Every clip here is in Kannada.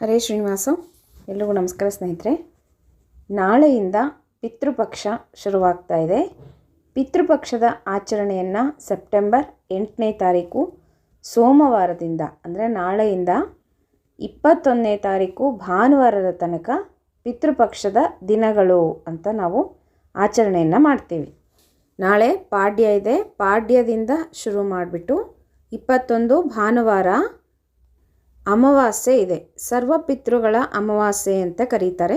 ಹರೇ ಶ್ರೀನಿವಾಸು, ಎಲ್ರಿಗೂ ನಮಸ್ಕಾರ ಸ್ನೇಹಿತರೆ. ನಾಳೆಯಿಂದ ಪಿತೃಪಕ್ಷ ಶುರುವಾಗ್ತಾ ಇದೆ. ಪಿತೃಪಕ್ಷದ ಆಚರಣೆಯನ್ನು ಸೆಪ್ಟೆಂಬರ್ ಎಂಟನೇ ತಾರೀಕು, ಸೋಮವಾರದಿಂದ, ಅಂದರೆ ನಾಳೆಯಿಂದ ಇಪ್ಪತ್ತೊಂದನೇ ತಾರೀಕು ಭಾನುವಾರದ ತನಕ ಪಿತೃಪಕ್ಷದ ದಿನಗಳು ಅಂತ ನಾವು ಆಚರಣೆಯನ್ನು ಮಾಡ್ತೀವಿ. ನಾಳೆ ಪಾಡ್ಯ ಇದೆ. ಪಾಡ್ಯದಿಂದ ಶುರು ಮಾಡಿಬಿಟ್ಟು ಇಪ್ಪತ್ತೊಂದು ಭಾನುವಾರ ಅಮಾವಾಸ್ಯೆ ಇದೆ. ಸರ್ವ ಪಿತೃಗಳ ಅಮಾವಾಸ್ಯೆ ಅಂತ ಕರೀತಾರೆ.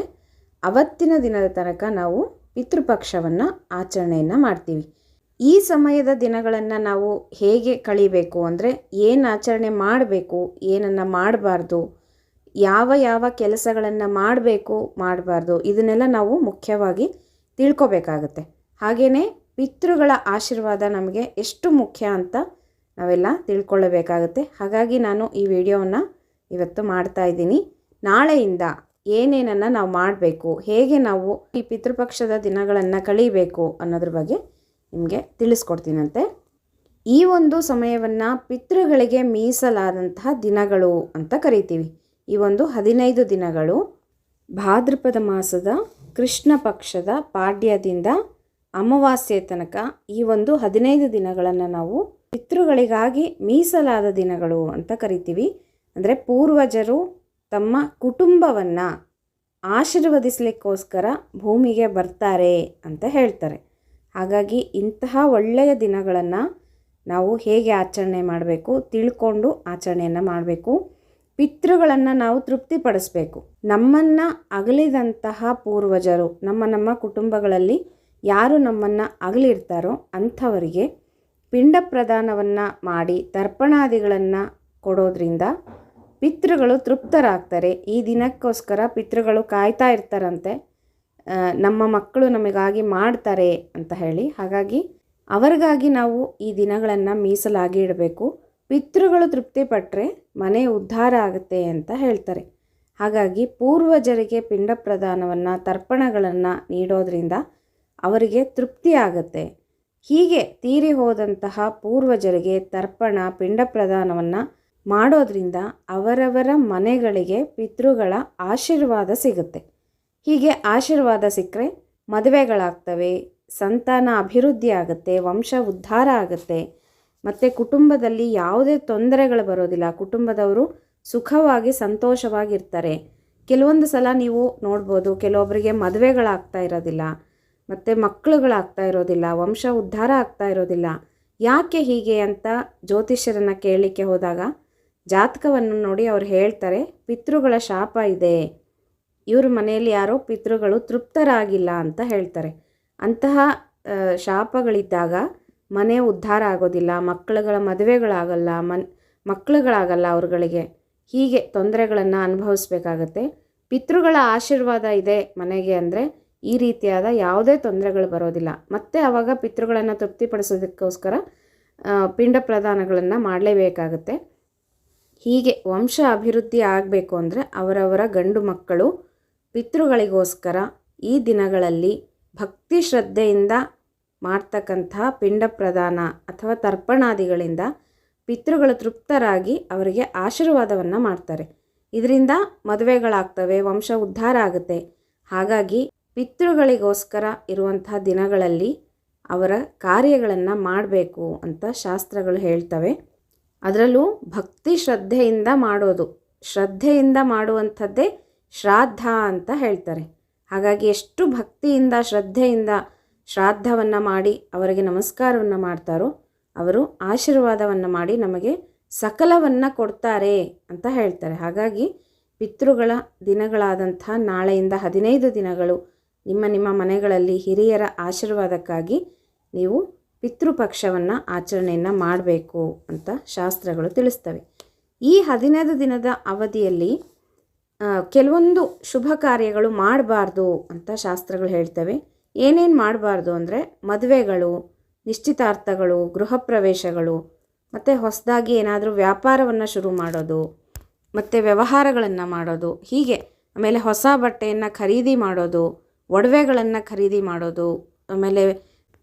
ಅವತ್ತಿನ ದಿನದ ತನಕ ನಾವು ಪಿತೃಪಕ್ಷವನ್ನು ಆಚರಣೆಯನ್ನು ಮಾಡ್ತೀವಿ. ಈ ಸಮಯದ ದಿನಗಳನ್ನು ನಾವು ಹೇಗೆ ಕಳಿಬೇಕು ಅಂದರೆ ಏನು ಆಚರಣೆ ಮಾಡಬೇಕು, ಏನನ್ನು ಮಾಡಬಾರ್ದು, ಯಾವ ಯಾವ ಕೆಲಸಗಳನ್ನು ಮಾಡಬೇಕು, ಮಾಡಬಾರ್ದು ಇದನ್ನೆಲ್ಲ ನಾವು ಮುಖ್ಯವಾಗಿ ತಿಳ್ಕೊಬೇಕಾಗತ್ತೆ. ಹಾಗೆಯೇ ಪಿತೃಗಳ ಆಶೀರ್ವಾದ ನಮಗೆ ಎಷ್ಟು ಮುಖ್ಯ ಅಂತ ನಾವೆಲ್ಲ ತಿಳ್ಕೊಳ್ಳಬೇಕಾಗುತ್ತೆ ಹಾಗಾಗಿ ನಾನು ಈ ವಿಡಿಯೋವನ್ನು ಇವತ್ತು ಮಾಡ್ತಾ ಇದ್ದೀನಿ. ನಾಳೆಯಿಂದ ಏನೇನನ್ನು ನಾವು ಮಾಡಬೇಕು, ಹೇಗೆ ನಾವು ಈ ಪಿತೃಪಕ್ಷದ ದಿನಗಳನ್ನು ಕಳೀಬೇಕು ಅನ್ನೋದ್ರ ಬಗ್ಗೆ ನಿಮಗೆ ತಿಳಿಸ್ಕೊಡ್ತೀನಂತೆ. ಈ ಒಂದು ಸಮಯವನ್ನು ಪಿತೃಗಳಿಗೆ ಮೀಸಲಾದಂತಹ ದಿನಗಳು ಅಂತ ಕರಿತೀವಿ. ಈ ಒಂದು ಹದಿನೈದು ದಿನಗಳು ಭಾದ್ರಪದ ಮಾಸದ ಕೃಷ್ಣ ಪಕ್ಷದ ಪಾಡ್ಯದಿಂದ ಅಮಾವಾಸ್ಯೆ ತನಕ ಈ ಒಂದು ಹದಿನೈದು ದಿನಗಳನ್ನು ನಾವು ಪಿತೃಗಳಿಗಾಗಿ ಮೀಸಲಾದ ದಿನಗಳು ಅಂತ ಕರಿತೀವಿ. ಅಂದರೆ ಪೂರ್ವಜರು ತಮ್ಮ ಕುಟುಂಬವನ್ನು ಆಶೀರ್ವದಿಸಲಿಕ್ಕೋಸ್ಕರ ಭೂಮಿಗೆ ಬರ್ತಾರೆ ಅಂತ ಹೇಳ್ತಾರೆ. ಹಾಗಾಗಿ ಇಂತಹ ಒಳ್ಳೆಯ ದಿನಗಳನ್ನು ನಾವು ಹೇಗೆ ಆಚರಣೆ ಮಾಡಬೇಕು, ತಿಳ್ಕೊಂಡು ಆಚರಣೆಯನ್ನು ಮಾಡಬೇಕು, ಪಿತೃಗಳನ್ನು ನಾವು ತೃಪ್ತಿಪಡಿಸ್ಬೇಕು. ನಮ್ಮನ್ನು ಅಗಲಿದಂತಹ ಪೂರ್ವಜರು, ನಮ್ಮ ನಮ್ಮ ಕುಟುಂಬಗಳಲ್ಲಿ ಯಾರು ನಮ್ಮನ್ನು ಅಗಲಿರ್ತಾರೋ ಅಂಥವರಿಗೆ ಪಿಂಡ ಪ್ರದಾನವನ್ನು ಮಾಡಿ, ತರ್ಪಣಾದಿಗಳನ್ನು ಕೊಡೋದ್ರಿಂದ ಪಿತೃಗಳು ತೃಪ್ತರಾಗ್ತಾರೆ. ಈ ದಿನಕ್ಕೋಸ್ಕರ ಪಿತೃಗಳು ಕಾಯ್ತಾ ಇರ್ತಾರಂತೆ. ನಮ್ಮ ಮಕ್ಕಳು ನಮಗಾಗಿ ಮಾಡ್ತಾರೆ ಅಂತ ಹೇಳಿ. ಹಾಗಾಗಿ ಅವರಿಗಾಗಿ ನಾವು ಈ ದಿನಗಳನ್ನು ಮೀಸಲಾಗಿ ಇಡಬೇಕು. ಪಿತೃಗಳು ತೃಪ್ತಿಪಟ್ಟರೆ ಮನೆ ಉದ್ಧಾರ ಆಗುತ್ತೆ ಅಂತ ಹೇಳ್ತಾರೆ. ಹಾಗಾಗಿ ಪೂರ್ವಜರಿಗೆ ಪಿಂಡ ಪ್ರದಾನವನ್ನು, ತರ್ಪಣಗಳನ್ನು ನೀಡೋದ್ರಿಂದ ಅವರಿಗೆ ತೃಪ್ತಿ ಆಗುತ್ತೆ. ಹೀಗೆ ತೀರಿ ಹೋದಂತಹ ಪೂರ್ವಜರಿಗೆ ತರ್ಪಣ, ಪಿಂಡ ಪ್ರದಾನವನ್ನು ಮಾಡೋದ್ರಿಂದ ಅವರವರ ಮನೆಗಳಿಗೆ ಪಿತೃಗಳ ಆಶೀರ್ವಾದ ಸಿಗುತ್ತೆ. ಹೀಗೆ ಆಶೀರ್ವಾದ ಸಿಕ್ಕರೆ ಮದುವೆಗಳಾಗ್ತವೆ, ಸಂತಾನ ಅಭಿವೃದ್ಧಿ ಆಗುತ್ತೆ, ವಂಶ ಉದ್ಧಾರ ಆಗುತ್ತೆ. ಮತ್ತು ಕುಟುಂಬದಲ್ಲಿ ಯಾವುದೇ ತೊಂದರೆಗಳು ಬರೋದಿಲ್ಲ. ಕುಟುಂಬದವರು ಸುಖವಾಗಿ, ಸಂತೋಷವಾಗಿರ್ತಾರೆ. ಕೆಲವೊಂದು ಸಲ ನೀವು ನೋಡ್ಬೋದು ಕೆಲವೊಬ್ಬರಿಗೆ ಮದುವೆಗಳಾಗ್ತಾ ಇರೋದಿಲ್ಲ, ಮತ್ತು ಮಕ್ಕಳುಗಳಾಗ್ತಾ ಇರೋದಿಲ್ಲ, ವಂಶ ಉದ್ಧಾರ ಆಗ್ತಾ ಇರೋದಿಲ್ಲ. ಯಾಕೆ ಹೀಗೆ ಅಂತ ಜ್ಯೋತಿಷ್ಯರನ್ನು ಕೇಳಲಿಕ್ಕೆ ಹೋದಾಗ ಜಾತಕವನ್ನು ನೋಡಿ ಅವ್ರು ಹೇಳ್ತಾರೆ, ಪಿತೃಗಳ ಶಾಪ ಇದೆ. ಇವ್ರ ಮನೆಯಲ್ಲಿ ಯಾರೋ ಪಿತೃಗಳು ತೃಪ್ತರಾಗಿಲ್ಲ ಅಂತ ಹೇಳ್ತಾರೆ. ಅಂತಹ ಶಾಪಗಳಿದ್ದಾಗ ಮನೆ ಉದ್ಧಾರ ಆಗೋದಿಲ್ಲ, ಮಕ್ಕಳುಗಳ ಮದುವೆಗಳಾಗಲ್ಲ, ಮನ್, ಮಕ್ಕಳುಗಳಾಗಲ್ಲ ಅವ್ರುಗಳಿಗೆ. ಹೀಗೆ ತೊಂದರೆಗಳನ್ನು ಅನುಭವಿಸ್ಬೇಕಾಗತ್ತೆ. ಪಿತೃಗಳ ಆಶೀರ್ವಾದ ಇದೆ ಮನೆಗೆ ಅಂದರೆ ಈ ರೀತಿಯಾದ ಯಾವುದೇ ತೊಂದರೆಗಳು ಬರೋದಿಲ್ಲ. ಮತ್ತು ಆವಾಗ ಪಿತೃಗಳನ್ನು ತೃಪ್ತಿಪಡಿಸೋದಕ್ಕೋಸ್ಕರ ಪಿಂಡ ಪ್ರದಾನಗಳನ್ನು ಮಾಡಲೇಬೇಕಾಗತ್ತೆ. ಹೀಗೆ ವಂಶ ಅಭಿವೃದ್ಧಿ ಆಗಬೇಕು ಅಂದರೆ ಅವರವರ ಗಂಡು ಮಕ್ಕಳು ಪಿತೃಗಳಿಗೋಸ್ಕರ ಈ ದಿನಗಳಲ್ಲಿ ಭಕ್ತಿ ಶ್ರದ್ಧೆಯಿಂದ ಮಾಡ್ತಕ್ಕಂತಹ ಪಿಂಡ ಪ್ರದಾನ ಅಥವಾ ತರ್ಪಣಾದಿಗಳಿಂದ ಪಿತೃಗಳು ತೃಪ್ತರಾಗಿ ಅವರಿಗೆ ಆಶೀರ್ವಾದವನ್ನು ಮಾಡ್ತಾರೆ. ಇದರಿಂದ ಮದುವೆಗಳಾಗ್ತವೆ, ವಂಶ ಉದ್ಧಾರ ಆಗುತ್ತೆ. ಹಾಗಾಗಿ ಪಿತೃಗಳಿಗೋಸ್ಕರ ಇರುವಂತಹ ದಿನಗಳಲ್ಲಿ ಅವರ ಕಾರ್ಯಗಳನ್ನು ಮಾಡಬೇಕು ಅಂತ ಶಾಸ್ತ್ರಗಳು ಹೇಳ್ತವೆ. ಅದರಲ್ಲೂ ಭಕ್ತಿ ಶ್ರದ್ಧೆಯಿಂದ ಮಾಡೋದು. ಶ್ರದ್ಧೆಯಿಂದ ಮಾಡುವಂಥದ್ದೇ ಶ್ರಾದ್ದ ಅಂತ ಹೇಳ್ತಾರೆ. ಹಾಗಾಗಿ ಎಷ್ಟು ಭಕ್ತಿಯಿಂದ, ಶ್ರದ್ಧೆಯಿಂದ ಶ್ರಾದ್ದವನ್ನು ಮಾಡಿ ಅವರಿಗೆ ನಮಸ್ಕಾರವನ್ನು ಮಾಡ್ತಾರೋ ಅವರು ಆಶೀರ್ವಾದವನ್ನು ಮಾಡಿ ನಮಗೆ ಸಕಲವನ್ನು ಕೊಡ್ತಾರೆ ಅಂತ ಹೇಳ್ತಾರೆ. ಹಾಗಾಗಿ ಪಿತೃಗಳ ದಿನಗಳಾದಂಥ ನಾಳೆಯಿಂದ ಹದಿನೈದು ದಿನಗಳು ನಿಮ್ಮ ನಿಮ್ಮ ಮನೆಗಳಲ್ಲಿ ಹಿರಿಯರ ಆಶೀರ್ವಾದಕ್ಕಾಗಿ ನೀವು ಪಿತೃಪಕ್ಷವನ್ನು ಆಚರಣೆಯನ್ನು ಮಾಡಬೇಕು ಅಂತ ಶಾಸ್ತ್ರಗಳು ತಿಳಿಸ್ತವೆ. ಈ ಹದಿನೈದು ದಿನದ ಅವಧಿಯಲ್ಲಿ ಕೆಲವೊಂದು ಶುಭ ಕಾರ್ಯಗಳು ಮಾಡಬಾರ್ದು ಅಂತ ಶಾಸ್ತ್ರಗಳು ಹೇಳ್ತವೆ. ಏನೇನು ಮಾಡಬಾರ್ದು ಅಂದರೆ ಮದುವೆಗಳು, ನಿಶ್ಚಿತಾರ್ಥಗಳು, ಗೃಹ ಪ್ರವೇಶಗಳು, ಮತ್ತು ಹೊಸದಾಗಿ ಏನಾದರೂ ವ್ಯಾಪಾರವನ್ನು ಶುರು ಮಾಡೋದು, ಮತ್ತು ವ್ಯವಹಾರಗಳನ್ನು ಮಾಡೋದು, ಹೀಗೆ ಆಮೇಲೆ ಹೊಸ ಬಟ್ಟೆಯನ್ನು ಖರೀದಿ ಮಾಡೋದು, ಒಡವೆಗಳನ್ನು ಖರೀದಿ ಮಾಡೋದು, ಆಮೇಲೆ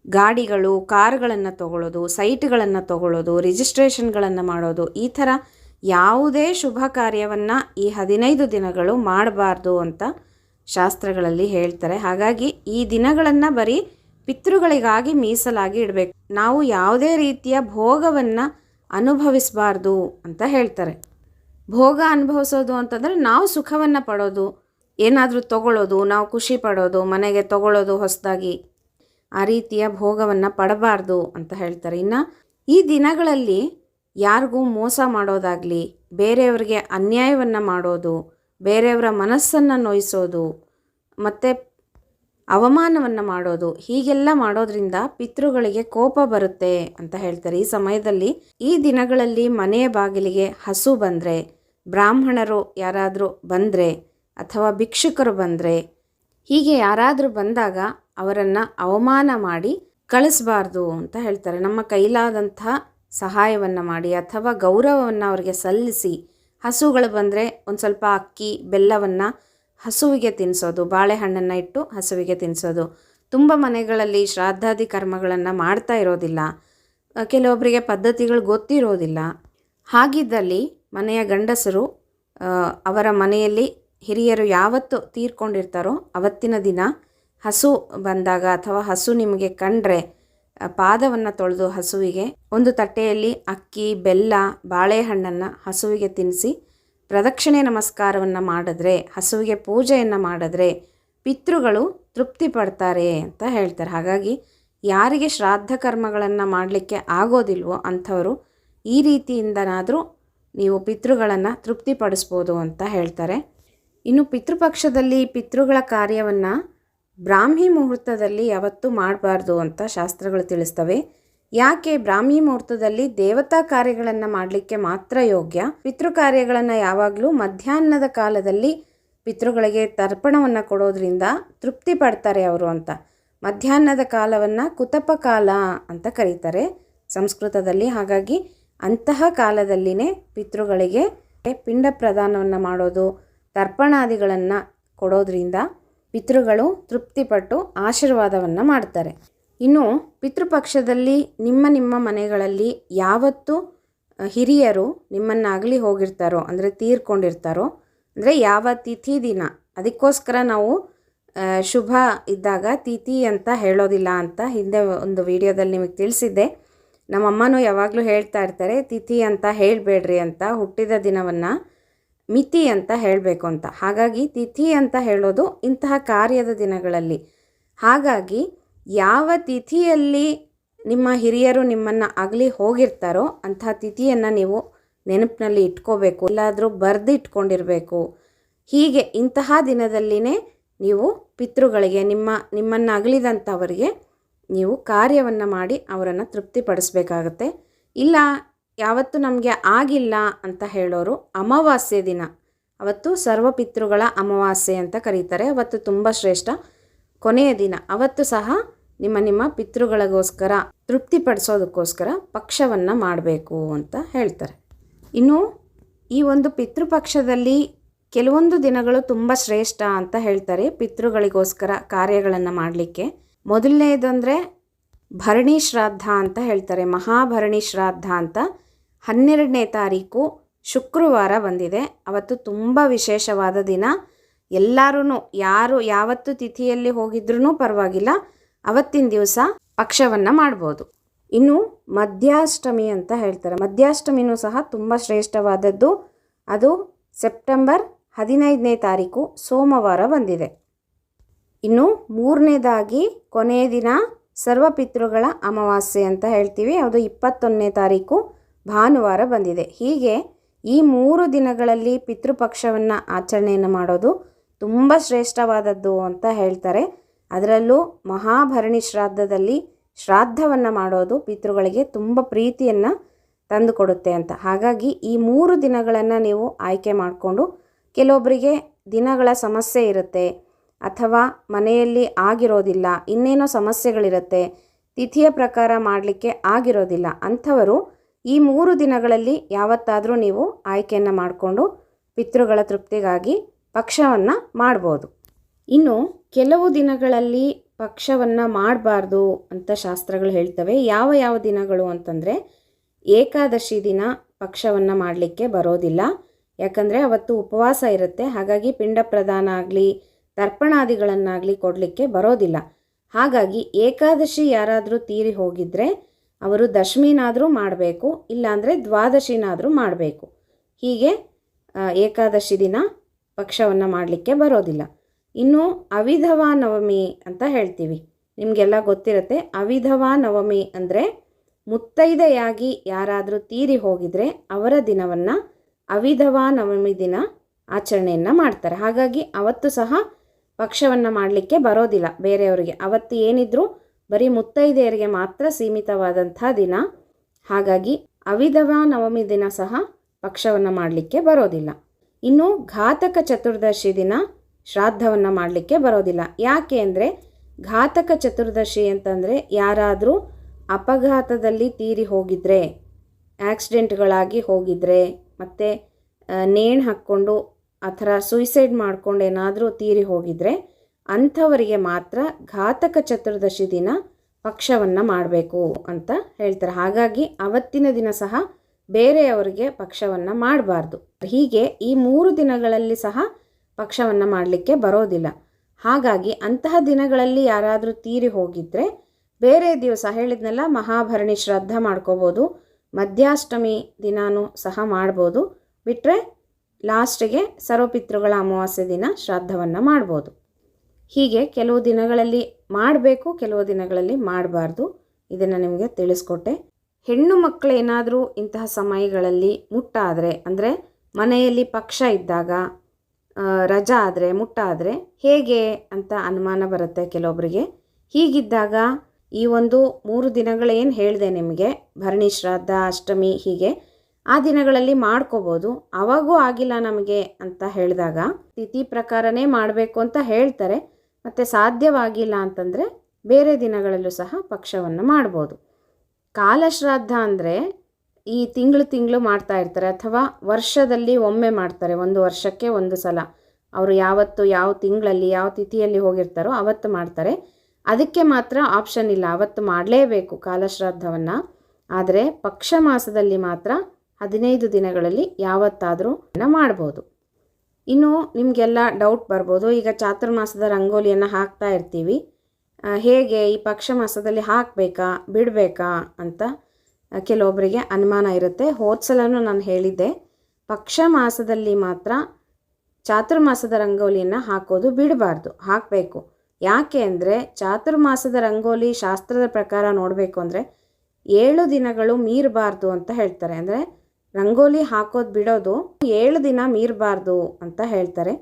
ಗಾಡಿಗಳು, ಕಾರ್ಗಳನ್ನು ತಗೊಳ್ಳೋದು ಸೈಟ್ಗಳನ್ನು ತಗೊಳ್ಳೋದು ರಿಜಿಸ್ಟ್ರೇಷನ್ಗಳನ್ನು ಮಾಡೋದು, ಈ ಥರ ಯಾವುದೇ ಶುಭ ಕಾರ್ಯವನ್ನು ಈ ಹದಿನೈದು ದಿನಗಳು ಮಾಡಬಾರ್ದು ಅಂತ ಶಾಸ್ತ್ರಗಳಲ್ಲಿ ಹೇಳ್ತಾರೆ. ಹಾಗಾಗಿ ಈ ದಿನಗಳನ್ನು ಬರೀ ಪಿತೃಗಳಿಗಾಗಿ ಮೀಸಲಾಗಿ ಇಡಬೇಕು. ನಾವು ಯಾವುದೇ ರೀತಿಯ ಭೋಗವನ್ನು ಅನುಭವಿಸಬಾರ್ದು ಅಂತ ಹೇಳ್ತಾರೆ. ಭೋಗ ಅನುಭವಿಸೋದು ಅಂತಂದರೆ ನಾವು ಸುಖವನ್ನು ಪಡೋದು, ಏನಾದರೂ ತಗೊಳ್ಳೋದು ನಾವು ಖುಷಿ ಪಡೋದು, ಮನೆಗೆ ತಗೊಳ್ಳೋದು ಹೊಸದಾಗಿ ಆ ರೀತಿಯ ಭೋಗವನ್ನು ಪಡಬಾರ್ದು ಅಂತ ಹೇಳ್ತಾರೆ. ಇನ್ನು ಈ ದಿನಗಳಲ್ಲಿ ಯಾರಿಗೂ ಮೋಸ ಮಾಡೋದಾಗಲಿ, ಬೇರೆಯವರಿಗೆ ಅನ್ಯಾಯವನ್ನು ಮಾಡೋದು, ಬೇರೆಯವರ ಮನಸ್ಸನ್ನು ನೋಯಿಸೋದು, ಮತ್ತು ಅವಮಾನವನ್ನು ಮಾಡೋದು, ಹೀಗೆಲ್ಲ ಮಾಡೋದ್ರಿಂದ ಪಿತೃಗಳಿಗೆ ಕೋಪ ಬರುತ್ತೆ ಅಂತ ಹೇಳ್ತಾರೆ. ಈ ಸಮಯದಲ್ಲಿ, ಈ ದಿನಗಳಲ್ಲಿ ಮನೆಯ ಬಾಗಿಲಿಗೆ ಹಸು ಬಂದರೆ, ಬ್ರಾಹ್ಮಣರು ಯಾರಾದರೂ ಬಂದರೆ, ಅಥವಾ ಭಿಕ್ಷುಕರು ಬಂದರೆ, ಹೀಗೆ ಯಾರಾದರೂ ಬಂದಾಗ ಅವರನ್ನು ಅವಮಾನ ಮಾಡಿ ಕಳಿಸ್ಬಾರ್ದು ಅಂತ ಹೇಳ್ತಾರೆ. ನಮ್ಮ ಕೈಲಾದಂಥ ಸಹಾಯವನ್ನು ಮಾಡಿ ಅಥವಾ ಗೌರವವನ್ನು ಅವರಿಗೆ ಸಲ್ಲಿಸಿ ಹಸುಗಳು ಬಂದರೆ ಒಂದು ಸ್ವಲ್ಪ ಅಕ್ಕಿ, ಬೆಲ್ಲವನ್ನು ಹಸುವಿಗೆ ತಿನ್ನಿಸೋದು ಬಾಳೆಹಣ್ಣನ್ನು ಇಟ್ಟು ಹಸುವಿಗೆ ತಿನ್ನಿಸೋದು ತುಂಬ ಮನೆಗಳಲ್ಲಿ ಶ್ರಾದ್ದಾದಿ ಕರ್ಮಗಳನ್ನು ಮಾಡ್ತಾ ಇರೋದಿಲ್ಲ. ಕೆಲವೊಬ್ಬರಿಗೆ ಪದ್ಧತಿಗಳು ಗೊತ್ತಿರೋದಿಲ್ಲ. ಹಾಗಿದ್ದಲ್ಲಿ ಮನೆಯ ಗಂಡಸರು ಅವರ ಮನೆಯಲ್ಲಿ ಹಿರಿಯರು ಯಾವತ್ತು ತೀರ್ಕೊಂಡಿರ್ತಾರೋ ಅವತ್ತಿನ ದಿನ ಹಸು ಬಂದಾಗ ಅಥವಾ ಹಸು ನಿಮಗೆ ಕಂಡ್ರೆ ಪಾದವನ್ನು ತೊಳೆದು ಹಸುವಿಗೆ, ಒಂದು ತಟ್ಟೆಯಲ್ಲಿ ಅಕ್ಕಿ, ಬೆಲ್ಲ, ಬಾಳೆಹಣ್ಣನ್ನು ಹಸುವಿಗೆ ತಿನ್ನಿಸಿ, ಪ್ರದಕ್ಷಿಣೆ ನಮಸ್ಕಾರವನ್ನು ಮಾಡಿದ್ರೆ, ಹಸುವಿಗೆ ಪೂಜೆಯನ್ನು ಮಾಡಿದ್ರೆ ಪಿತೃಗಳು ತೃಪ್ತಿ ಪಡ್ತಾರೆ ಅಂತ ಹೇಳ್ತಾರೆ. ಹಾಗಾಗಿ ಯಾರಿಗೆ ಶ್ರಾದ್ದ ಕರ್ಮಗಳನ್ನು ಮಾಡಲಿಕ್ಕೆ ಆಗೋದಿಲ್ವೋ ಅಂಥವರು ಈ ರೀತಿಯಿಂದನಾದರೂ ನೀವು ಪಿತೃಗಳನ್ನು ತೃಪ್ತಿಪಡಿಸ್ಬೋದು ಅಂತ ಹೇಳ್ತಾರೆ. ಇನ್ನು ಪಿತೃಪಕ್ಷದಲ್ಲಿ ಪಿತೃಗಳ ಕಾರ್ಯವನ್ನು ಬ್ರಾಹ್ಮಿ ಮುಹೂರ್ತದಲ್ಲಿ ಯಾವತ್ತೂ ಮಾಡಬಾರ್ದು ಅಂತ ಶಾಸ್ತ್ರಗಳು ತಿಳಿಸ್ತವೆ. ಯಾಕೆ ಬ್ರಾಹ್ಮಿ ಮುಹೂರ್ತದಲ್ಲಿ ದೇವತಾ ಕಾರ್ಯಗಳನ್ನು ಮಾಡಲಿಕ್ಕೆ ಮಾತ್ರ ಯೋಗ್ಯ? ಪಿತೃ ಕಾರ್ಯಗಳನ್ನು ಯಾವಾಗಲೂ ಮಧ್ಯಾಹ್ನದ ಕಾಲದಲ್ಲಿ ಪಿತೃಗಳಿಗೆ ತರ್ಪಣವನ್ನು ಕೊಡೋದ್ರಿಂದ ತೃಪ್ತಿ ಪಡ್ತಾರೆ ಅವರು ಅಂತ. ಮಧ್ಯಾಹ್ನದ ಕಾಲವನ್ನು ಕುತಪ ಕಾಲ ಅಂತ ಕರೀತಾರೆ ಸಂಸ್ಕೃತದಲ್ಲಿ. ಹಾಗಾಗಿ ಅಂತಹ ಕಾಲದಲ್ಲಿನೇ ಪಿತೃಗಳಿಗೆ ಪಿಂಡ ಪ್ರದಾನವನ್ನು ಮಾಡೋದು, ತರ್ಪಣಾದಿಗಳನ್ನು ಕೊಡೋದ್ರಿಂದ ಪಿತೃಗಳು ತೃಪ್ತಿಪಟ್ಟು ಆಶೀರ್ವಾದವನ್ನು ಮಾಡ್ತಾರೆ. ಇನ್ನು ಪಿತೃಪಕ್ಷದಲ್ಲಿ ನಿಮ್ಮ ನಿಮ್ಮ ಮನೆಗಳಲ್ಲಿ ಯಾವತ್ತು ಹಿರಿಯರು ನಿಮ್ಮನ್ನಾಗಲಿ ಹೋಗಿರ್ತಾರೋ, ಅಂದರೆ ತೀರ್ಕೊಂಡಿರ್ತಾರೋ, ಅಂದರೆ ಯಾವ ತಿಥಿ ದಿನ, ಅದಕ್ಕೋಸ್ಕರ ನಾವು ಶುಭ ಇದ್ದಾಗ ತಿಥಿ ಅಂತ ಹೇಳೋದಿಲ್ಲ ಅಂತ ಹಿಂದೆ ಒಂದು ವಿಡಿಯೋದಲ್ಲಿ ನಿಮಗೆ ತಿಳಿಸಿದ್ದೆ. ನಮ್ಮಮ್ಮನೂ ಯಾವಾಗಲೂ ಹೇಳ್ತಾ ಇರ್ತಾರೆ, ತಿಥಿ ಅಂತ ಹೇಳಬೇಡ್ರಿ ಅಂತ ಹುಟ್ಟಿದ ದಿನವನ್ನು ಮಿತಿ ಅಂತ ಹೇಳಬೇಕು ಅಂತ. ಹಾಗಾಗಿ ತಿಥಿ ಅಂತ ಹೇಳೋದು ಇಂತಹ ಕಾರ್ಯದ ದಿನಗಳಲ್ಲಿ. ಹಾಗಾಗಿ ಯಾವ ತಿಥಿಯಲ್ಲಿ ನಿಮ್ಮ ಹಿರಿಯರು ನಿಮ್ಮನ್ನು ಆಗಲಿ ಹೋಗಿರ್ತಾರೋ ಅಂತಹ ತಿಥಿಯನ್ನು ನೀವು ನೆನಪಿನಲ್ಲಿ ಇಟ್ಕೋಬೇಕು. ಎಲ್ಲಾದರೂ ಬರೆದು ಇಟ್ಕೊಂಡಿರಬೇಕು ಹೀಗೆ ಇಂತಹ ದಿನದಲ್ಲಿನೇ ನೀವು ಪಿತೃಗಳಿಗೆ, ನಿಮ್ಮ, ನಿಮ್ಮನ್ನು ಅಗಲಿದಂಥವರಿಗೆ ನೀವು ಕಾರ್ಯವನ್ನು ಮಾಡಿ ಅವರನ್ನು ತೃಪ್ತಿಪಡಿಸ್ಬೇಕಾಗತ್ತೆ. ಇಲ್ಲ ಯಾವತ್ತು ನಮಗೆ ಆಗಿಲ್ಲ ಅಂತ ಹೇಳೋರು ಅಮಾವಾಸ್ಯೆ ದಿನ. ಅವತ್ತು ಸರ್ವಪಿತೃಗಳ ಅಮಾವಾಸ್ಯೆ ಅಂತ ಕರೀತಾರೆ. ಅವತ್ತು ತುಂಬ ಶ್ರೇಷ್ಠ. ಕೊನೆಯ ದಿನ. ಅವತ್ತು ಸಹ ನಿಮ್ಮ ನಿಮ್ಮ ಪಿತೃಗಳಿಗೋಸ್ಕರ, ತೃಪ್ತಿಪಡಿಸೋದಕ್ಕೋಸ್ಕರ ಪಕ್ಷವನ್ನು ಮಾಡಬೇಕು ಅಂತ ಹೇಳ್ತಾರೆ. ಇನ್ನು ಈ ಒಂದು ಪಿತೃಪಕ್ಷದಲ್ಲಿ ಕೆಲವೊಂದು ದಿನಗಳು ತುಂಬ ಶ್ರೇಷ್ಠ ಅಂತ ಹೇಳ್ತಾರೆ. ಪಿತೃಗಳಿಗೋಸ್ಕರ ಕಾರ್ಯಗಳನ್ನು ಮಾಡಲಿಕ್ಕೆ. ಮೊದಲನೇದಂದರೆ ಭರಣಿ ಶ್ರಾದ್ದ ಅಂತ ಹೇಳ್ತಾರೆ. ಮಹಾಭರಣಿ ಶ್ರಾದ್ದ ಅಂತ ಹನ್ನೆರಡನೇ ತಾರೀಕು ಶುಕ್ರವಾರ ಬಂದಿದೆ. ಅವತ್ತು ತುಂಬ ವಿಶೇಷವಾದ ದಿನ. ಎಲ್ಲರೂ ಯಾರು ಯಾವತ್ತು ತಿಥಿಯಲ್ಲಿ ಹೋಗಿದ್ರೂ ಪರವಾಗಿಲ್ಲ. ಅವತ್ತಿನ ದಿವಸ ಪಕ್ಷವನ್ನು ಮಾಡ್ಬೋದು. ಇನ್ನು ಮಧ್ಯಾಷ್ಟಮಿ ಅಂತ ಹೇಳ್ತಾರೆ. ಮಧ್ಯಾಷ್ಟಮಿನೂ ಸಹ ತುಂಬ ಶ್ರೇಷ್ಠವಾದದ್ದು. ಅದು ಸೆಪ್ಟೆಂಬರ್ ಹದಿನೈದನೇ ತಾರೀಕು ಸೋಮವಾರ ಬಂದಿದೆ. ಇನ್ನು ಮೂರನೇದಾಗಿ ಕೊನೆಯ ದಿನ ಸರ್ವಪಿತೃಗಳ ಅಮಾವಾಸ್ಯೆ ಅಂತ ಹೇಳ್ತೀವಿ. ಅದು ಇಪ್ಪತ್ತೊಂದನೇ ತಾರೀಕು ಭಾನುವಾರ ಬಂದಿದೆ. ಹೀಗೆ ಈ ಮೂರು ದಿನಗಳಲ್ಲಿ ಪಿತೃಪಕ್ಷವನ್ನು ಆಚರಣೆಯನ್ನು ಮಾಡೋದು ತುಂಬ ಶ್ರೇಷ್ಠವಾದದ್ದು ಅಂತ ಹೇಳ್ತಾರೆ. ಅದರಲ್ಲೂ ಮಹಾಭರಣಿ ಶ್ರಾದ್ದದಲ್ಲಿ ಶ್ರಾದ್ದವನ್ನು ಮಾಡೋದು ಪಿತೃಗಳಿಗೆ ತುಂಬ ಪ್ರೀತಿಯನ್ನು ತಂದುಕೊಡುತ್ತೆ ಅಂತ. ಹಾಗಾಗಿ ಈ ಮೂರು ದಿನಗಳನ್ನು ನೀವು ಆಯ್ಕೆ ಮಾಡಿಕೊಂಡು ಕೆಲವೊಬ್ಬರಿಗೆ ದಿನಗಳ ಸಮಸ್ಯೆ ಇರುತ್ತೆ. ಅಥವಾ ಮನೆಯಲ್ಲಿ ಆಗಿರೋದಿಲ್ಲ, ಇನ್ನೇನೋ ಸಮಸ್ಯೆಗಳಿರುತ್ತೆ, ತಿಥಿಯ ಪ್ರಕಾರ ಮಾಡಲಿಕ್ಕೆ ಆಗಿರೋದಿಲ್ಲ ಅಂಥವರು ಈ ಮೂರು ದಿನಗಳಲ್ಲಿ ಯಾವತ್ತಾದರೂ ನೀವು ಆಯ್ಕೆಯನ್ನು ಮಾಡಿಕೊಂಡು ಪಿತೃಗಳ ತೃಪ್ತಿಗಾಗಿ ಪಕ್ಷವನ್ನು ಮಾಡ್ಬೋದು. ಇನ್ನು ಕೆಲವು ದಿನಗಳಲ್ಲಿ ಪಕ್ಷವನ್ನು ಮಾಡಬಾರ್ದು ಅಂತ ಶಾಸ್ತ್ರಗಳು ಹೇಳ್ತವೆ. ಯಾವ ಯಾವ ದಿನಗಳು ಅಂತಂದರೆ ಏಕಾದಶಿ ದಿನ ಪಕ್ಷವನ್ನು ಮಾಡಲಿಕ್ಕೆ ಬರೋದಿಲ್ಲ. ಯಾಕಂದರೆ ಅವತ್ತು ಉಪವಾಸ ಇರುತ್ತೆ. ಹಾಗಾಗಿ ಪಿಂಡ ಪ್ರದಾನ ಆಗಲಿ ತರ್ಪಣಾದಿಗಳನ್ನಾಗಲಿ ಕೊಡಲಿಕ್ಕೆ ಬರೋದಿಲ್ಲ. ಹಾಗಾಗಿ ಏಕಾದಶಿ ಯಾರಾದರೂ ತೀರಿ ಹೋಗಿದ್ರೆ ಅವರು ದಶಮಿನಾದರೂ ಮಾಡಬೇಕು, ಇಲ್ಲಾಂದರೆ ದ್ವಾದಶಿನಾದರೂ ಮಾಡಬೇಕು. ಹೀಗೆ ಏಕಾದಶಿ ದಿನ ಪಕ್ಷವನ್ನು ಮಾಡಲಿಕ್ಕೆ ಬರೋದಿಲ್ಲ. ಇನ್ನು ಅವಿಧವಾ ನವಮಿ ಅಂತ ಹೇಳ್ತೀವಿ. ನಿಮಗೆಲ್ಲ ಗೊತ್ತಿರುತ್ತೆ, ಅವಿಧವಾ ನವಮಿ ಅಂದರೆ ಮುತ್ತೈದೆಯಾಗಿ ಯಾರಾದರೂ ತೀರಿ ಹೋಗಿದರೆ ಅವರ ದಿನವನ್ನು ಅವಿಧವಾ ನವಮಿ ದಿನ ಆಚರಣೆಯನ್ನು ಮಾಡ್ತಾರೆ. ಹಾಗಾಗಿ ಅವತ್ತು ಸಹ ಪಕ್ಷವನ್ನು ಮಾಡಲಿಕ್ಕೆ ಬರೋದಿಲ್ಲ. ಬೇರೆಯವರಿಗೆ. ಅವತ್ತು ಏನಿದ್ರು ಬರೀ ಮುತ್ತೈದೆಯರಿಗೆ ಮಾತ್ರ ಸೀಮಿತವಾದಂಥ ದಿನ. ಹಾಗಾಗಿ ಅವಿಧವ ನವಮಿ ದಿನ ಸಹ ಪಕ್ಷವನ್ನು ಮಾಡಲಿಕ್ಕೆ ಬರೋದಿಲ್ಲ. ಇನ್ನು ಘಾತಕ ಚತುರ್ದಶಿ ದಿನ ಶ್ರಾದ್ದವನ್ನು ಮಾಡಲಿಕ್ಕೆ ಬರೋದಿಲ್ಲ. ಯಾಕೆ ಅಂದರೆ ಘಾತಕ ಚತುರ್ದಶಿ ಅಂತಂದರೆ ಯಾರಾದರೂ ಅಪಘಾತದಲ್ಲಿ ತೀರಿ ಹೋಗಿದ್ರೆ, ಆಕ್ಸಿಡೆಂಟ್ಗಳಾಗಿ ಹೋಗಿದ್ರೆ, ಮತ್ತು ನೇಣು ಹಾಕ್ಕೊಂಡು ಆ ಥರ ಸೂಯಿಸೈಡ್ ಮಾಡ್ಕೊಂಡು ಏನಾದರೂ ತೀರಿ ಹೋಗಿದ್ರೆ ಅಂಥವರಿಗೆ ಮಾತ್ರ ಘಾತಕ ಚತುರ್ದಶಿ ದಿನ ಪಕ್ಷವನ್ನು ಮಾಡಬೇಕು ಅಂತ ಹೇಳ್ತಾರೆ. ಹಾಗಾಗಿ ಅವತ್ತಿನ ದಿನ ಸಹ ಬೇರೆಯವರಿಗೆ ಪಕ್ಷವನ್ನು ಮಾಡಬಾರ್ದು. ಹೀಗೆ ಈ ಮೂರು ದಿನಗಳಲ್ಲಿ ಸಹ ಪಕ್ಷವನ್ನು ಮಾಡಲಿಕ್ಕೆ ಬರೋದಿಲ್ಲ. ಹಾಗಾಗಿ ಅಂತಹ ದಿನಗಳಲ್ಲಿ ಯಾರಾದರೂ ತೀರಿ ಹೋಗಿದ್ರೆ ಬೇರೆ ದಿವಸ ಹೇಳಿದ್ನೆಲ್ಲ, ಮಹಾಭರಣಿ ಶ್ರದ್ಧಾ ಮಾಡ್ಕೋಬೋದು ಮಧ್ಯಾಷ್ಟಮಿ ದಿನಾನೂ ಸಹ ಮಾಡ್ಬೋದು. ಬಿಟ್ಟರೆ ಲಾಸ್ಟಿಗೆ ಸರ್ವಪಿತೃಗಳ ಅಮಾವಾಸ್ಯೆ ದಿನ ಶ್ರಾದ್ದವನ್ನು ಮಾಡ್ಬೋದು. ಹೀಗೆ ಕೆಲವು ದಿನಗಳಲ್ಲಿ ಮಾಡಬೇಕು, ಕೆಲವು ದಿನಗಳಲ್ಲಿ ಮಾಡಬಾರ್ದು. ಇದನ್ನು ನಿಮಗೆ ತಿಳಿಸ್ಕೊಟ್ಟೆ. ಹೆಣ್ಣು ಮಕ್ಕಳೇನಾದರೂ ಇಂತಹ ಸಮಯಗಳಲ್ಲಿ ಮುಟ್ಟಾದರೆ, ಅಂದರೆ ಮನೆಯಲ್ಲಿ ಪಕ್ಷ ಇದ್ದಾಗ ರಜಾ ಆದರೆ, ಮುಟ್ಟಾದರೆ ಹೇಗೆ ಅಂತ ಅನುಮಾನ ಬರುತ್ತೆ ಕೆಲವೊಬ್ಬರಿಗೆ ಹೀಗಿದ್ದಾಗ ಈ ಒಂದು ಮೂರು ದಿನಗಳೇನು ಹೇಳಿದೆ ನಿಮಗೆ? ಭರಣಿ ಶ್ರಾದ್ದ, ಅಷ್ಟಮಿ ಹೀಗೆ ಆ ದಿನಗಳಲ್ಲಿ ಮಾಡ್ಕೋಬೋದು. ಅವಾಗೂ ಆಗಿಲ್ಲ ನಮಗೆ ಅಂತ ಹೇಳಿದಾಗ ತಿಥಿ ಪ್ರಕಾರನೇ ಮಾಡಬೇಕು ಅಂತ ಹೇಳ್ತಾರೆ. ಮತ್ತು ಸಾಧ್ಯವಾಗಿಲ್ಲ ಅಂತಂದರೆ ಬೇರೆ ದಿನಗಳಲ್ಲೂ ಸಹ ಪಕ್ಷವನ್ನು ಮಾಡ್ಬೋದು. ಕಾಲಶ್ರಾದ್ದ ಅಂದರೆ ಈ ತಿಂಗಳು ತಿಂಗಳು ಮಾಡ್ತಾ ಇರ್ತಾರೆ ಅಥವಾ ವರ್ಷದಲ್ಲಿ ಒಮ್ಮೆ ಮಾಡ್ತಾರೆ. ಒಂದು ವರ್ಷಕ್ಕೆ ಒಂದು ಸಲ. ಅವರು ಯಾವತ್ತು ಯಾವ ತಿಂಗಳಲ್ಲಿ, ಯಾವ ತಿಥಿಯಲ್ಲಿ ಹೋಗಿರ್ತಾರೋ ಅವತ್ತು ಮಾಡ್ತಾರೆ. ಅದಕ್ಕೆ ಮಾತ್ರ ಆಪ್ಷನ್ ಇಲ್ಲ. ಅವತ್ತು ಮಾಡಲೇಬೇಕು ಕಾಲಶ್ರಾದ್ದವನ್ನು. ಆದರೆ ಪಕ್ಷ ಮಾಸದಲ್ಲಿ ಮಾತ್ರ ಹದಿನೈದು ದಿನಗಳಲ್ಲಿ ಯಾವತ್ತಾದರೂ ಮಾಡ್ಬೋದು. ಇನ್ನು ನಿಮಗೆಲ್ಲ ಡೌಟ್ ಬರ್ಬೋದು. ಈಗ ಚಾತುರ್ಮಾಸದ ರಂಗೋಲಿಯನ್ನು ಹಾಕ್ತಾ ಇರ್ತೀವಿ. ಹೇಗೆ ಈ ಪಕ್ಷ ಮಾಸದಲ್ಲಿ ಹಾಕಬೇಕಾ, ಬಿಡಬೇಕಾ ಅಂತ ಕೆಲವೊಬ್ಬರಿಗೆ ಅನುಮಾನ ಇರುತ್ತೆ. ಹೋದ್ಸಲನೂ ನಾನು ಹೇಳಿದ್ದೆ, ಪಕ್ಷ ಮಾಸದಲ್ಲಿ ಮಾತ್ರ ಚಾತುರ್ಮಾಸದ ರಂಗೋಲಿಯನ್ನು ಹಾಕೋದು ಬಿಡಬಾರ್ದು, ಹಾಕಬೇಕು. ಯಾಕೆ ಅಂದರೆ ಚಾತುರ್ಮಾಸದ ರಂಗೋಲಿ ಶಾಸ್ತ್ರದ ಪ್ರಕಾರ ನೋಡಬೇಕು ಅಂದರೆ ಏಳು ದಿನಗಳು ಮೀರಬಾರ್ದು ಅಂತ ಹೇಳ್ತಾರೆ. ಅಂದರೆ ರಂಗೋಲಿ ಹಾಕೋದು ಬಿಡೋದು ಏಳು ದಿನ ಮೀರಬಾರ್ದು ಅಂತ ಹೇಳ್ತಾರೆ.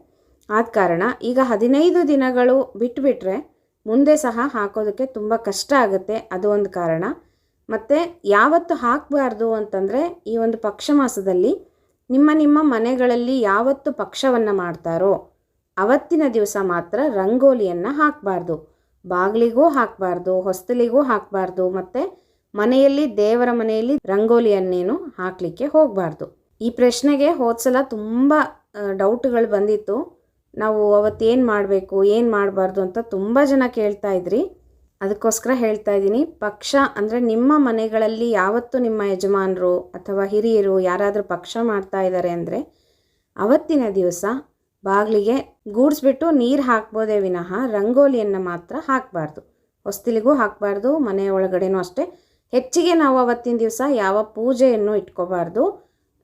ಆದ ಕಾರಣ ಈಗ ಹದಿನೈದು ದಿನಗಳು ಬಿಟ್ಬಿಟ್ರೆ ಮುಂದೆ ಸಹ ಹಾಕೋದಕ್ಕೆ ತುಂಬ ಕಷ್ಟ ಆಗುತ್ತೆ. ಅದು ಒಂದು ಕಾರಣ. ಮತ್ತು ಯಾವತ್ತು ಹಾಕಬಾರ್ದು ಅಂತಂದರೆ ಈ ಒಂದು ಪಕ್ಷ ಮಾಸದಲ್ಲಿ ನಿಮ್ಮ ನಿಮ್ಮ ಮನೆಗಳಲ್ಲಿ ಯಾವತ್ತು ಪಕ್ಷವನ್ನು ಮಾಡ್ತಾರೋ ಅವತ್ತಿನ ದಿವಸ ಮಾತ್ರ ರಂಗೋಲಿಯನ್ನು ಹಾಕಬಾರ್ದು. ಬಾಗಿಲಿಗೂ ಹಾಕಬಾರ್ದು, ಹೊಸ್ತಲಿಗೂ ಹಾಕಬಾರ್ದು, ಮತ್ತು ಮನೆಯಲ್ಲಿ, ದೇವರ ಮನೆಯಲ್ಲಿ ರಂಗೋಲಿಯನ್ನೇನು ಹಾಕಲಿಕ್ಕೆ ಹೋಗಬಾರ್ದು. ಈ ಪ್ರಶ್ನೆಗೆ ಹೋದ್ಸಲ ತುಂಬ ಡೌಟ್ಗಳು ಬಂದಿತ್ತು. ನಾವು ಅವತ್ತೇನು ಮಾಡಬೇಕು, ಏನು ಮಾಡಬಾರ್ದು ಅಂತ ತುಂಬ ಜನ ಕೇಳ್ತಾ ಇದ್ರಿ. ಅದಕ್ಕೋಸ್ಕರ ಹೇಳ್ತಾ ಇದ್ದೀನಿ, ಪಕ್ಷ ಅಂದರೆ ನಿಮ್ಮ ಮನೆಗಳಲ್ಲಿ ಯಾವತ್ತು ನಿಮ್ಮ ಯಜಮಾನರು ಅಥವಾ ಹಿರಿಯರು ಯಾರಾದರೂ ಪಕ್ಷ ಮಾಡ್ತಾ ಇದ್ದಾರೆ ಅಂದರೆ, ಅವತ್ತಿನ ದಿವಸ ಬಾಗಿಲಿಗೆ ಗೂಡಿಸ್ಬಿಟ್ಟು ನೀರು ಹಾಕ್ಬೋದೇ ವಿನಃ ರಂಗೋಲಿಯನ್ನು ಮಾತ್ರ ಹಾಕಬಾರ್ದು. ಹೊಸ್ತಿಲಿಗೂ ಹಾಕಬಾರ್ದು ಮನೆ ಒಳಗಡೆನೂ ಅಷ್ಟೇ. ಹೆಚ್ಚಿಗೆ ನಾವು ಅವತ್ತಿನ ದಿವಸ ಯಾವ ಪೂಜೆಯನ್ನು ಇಟ್ಕೋಬಾರ್ದು.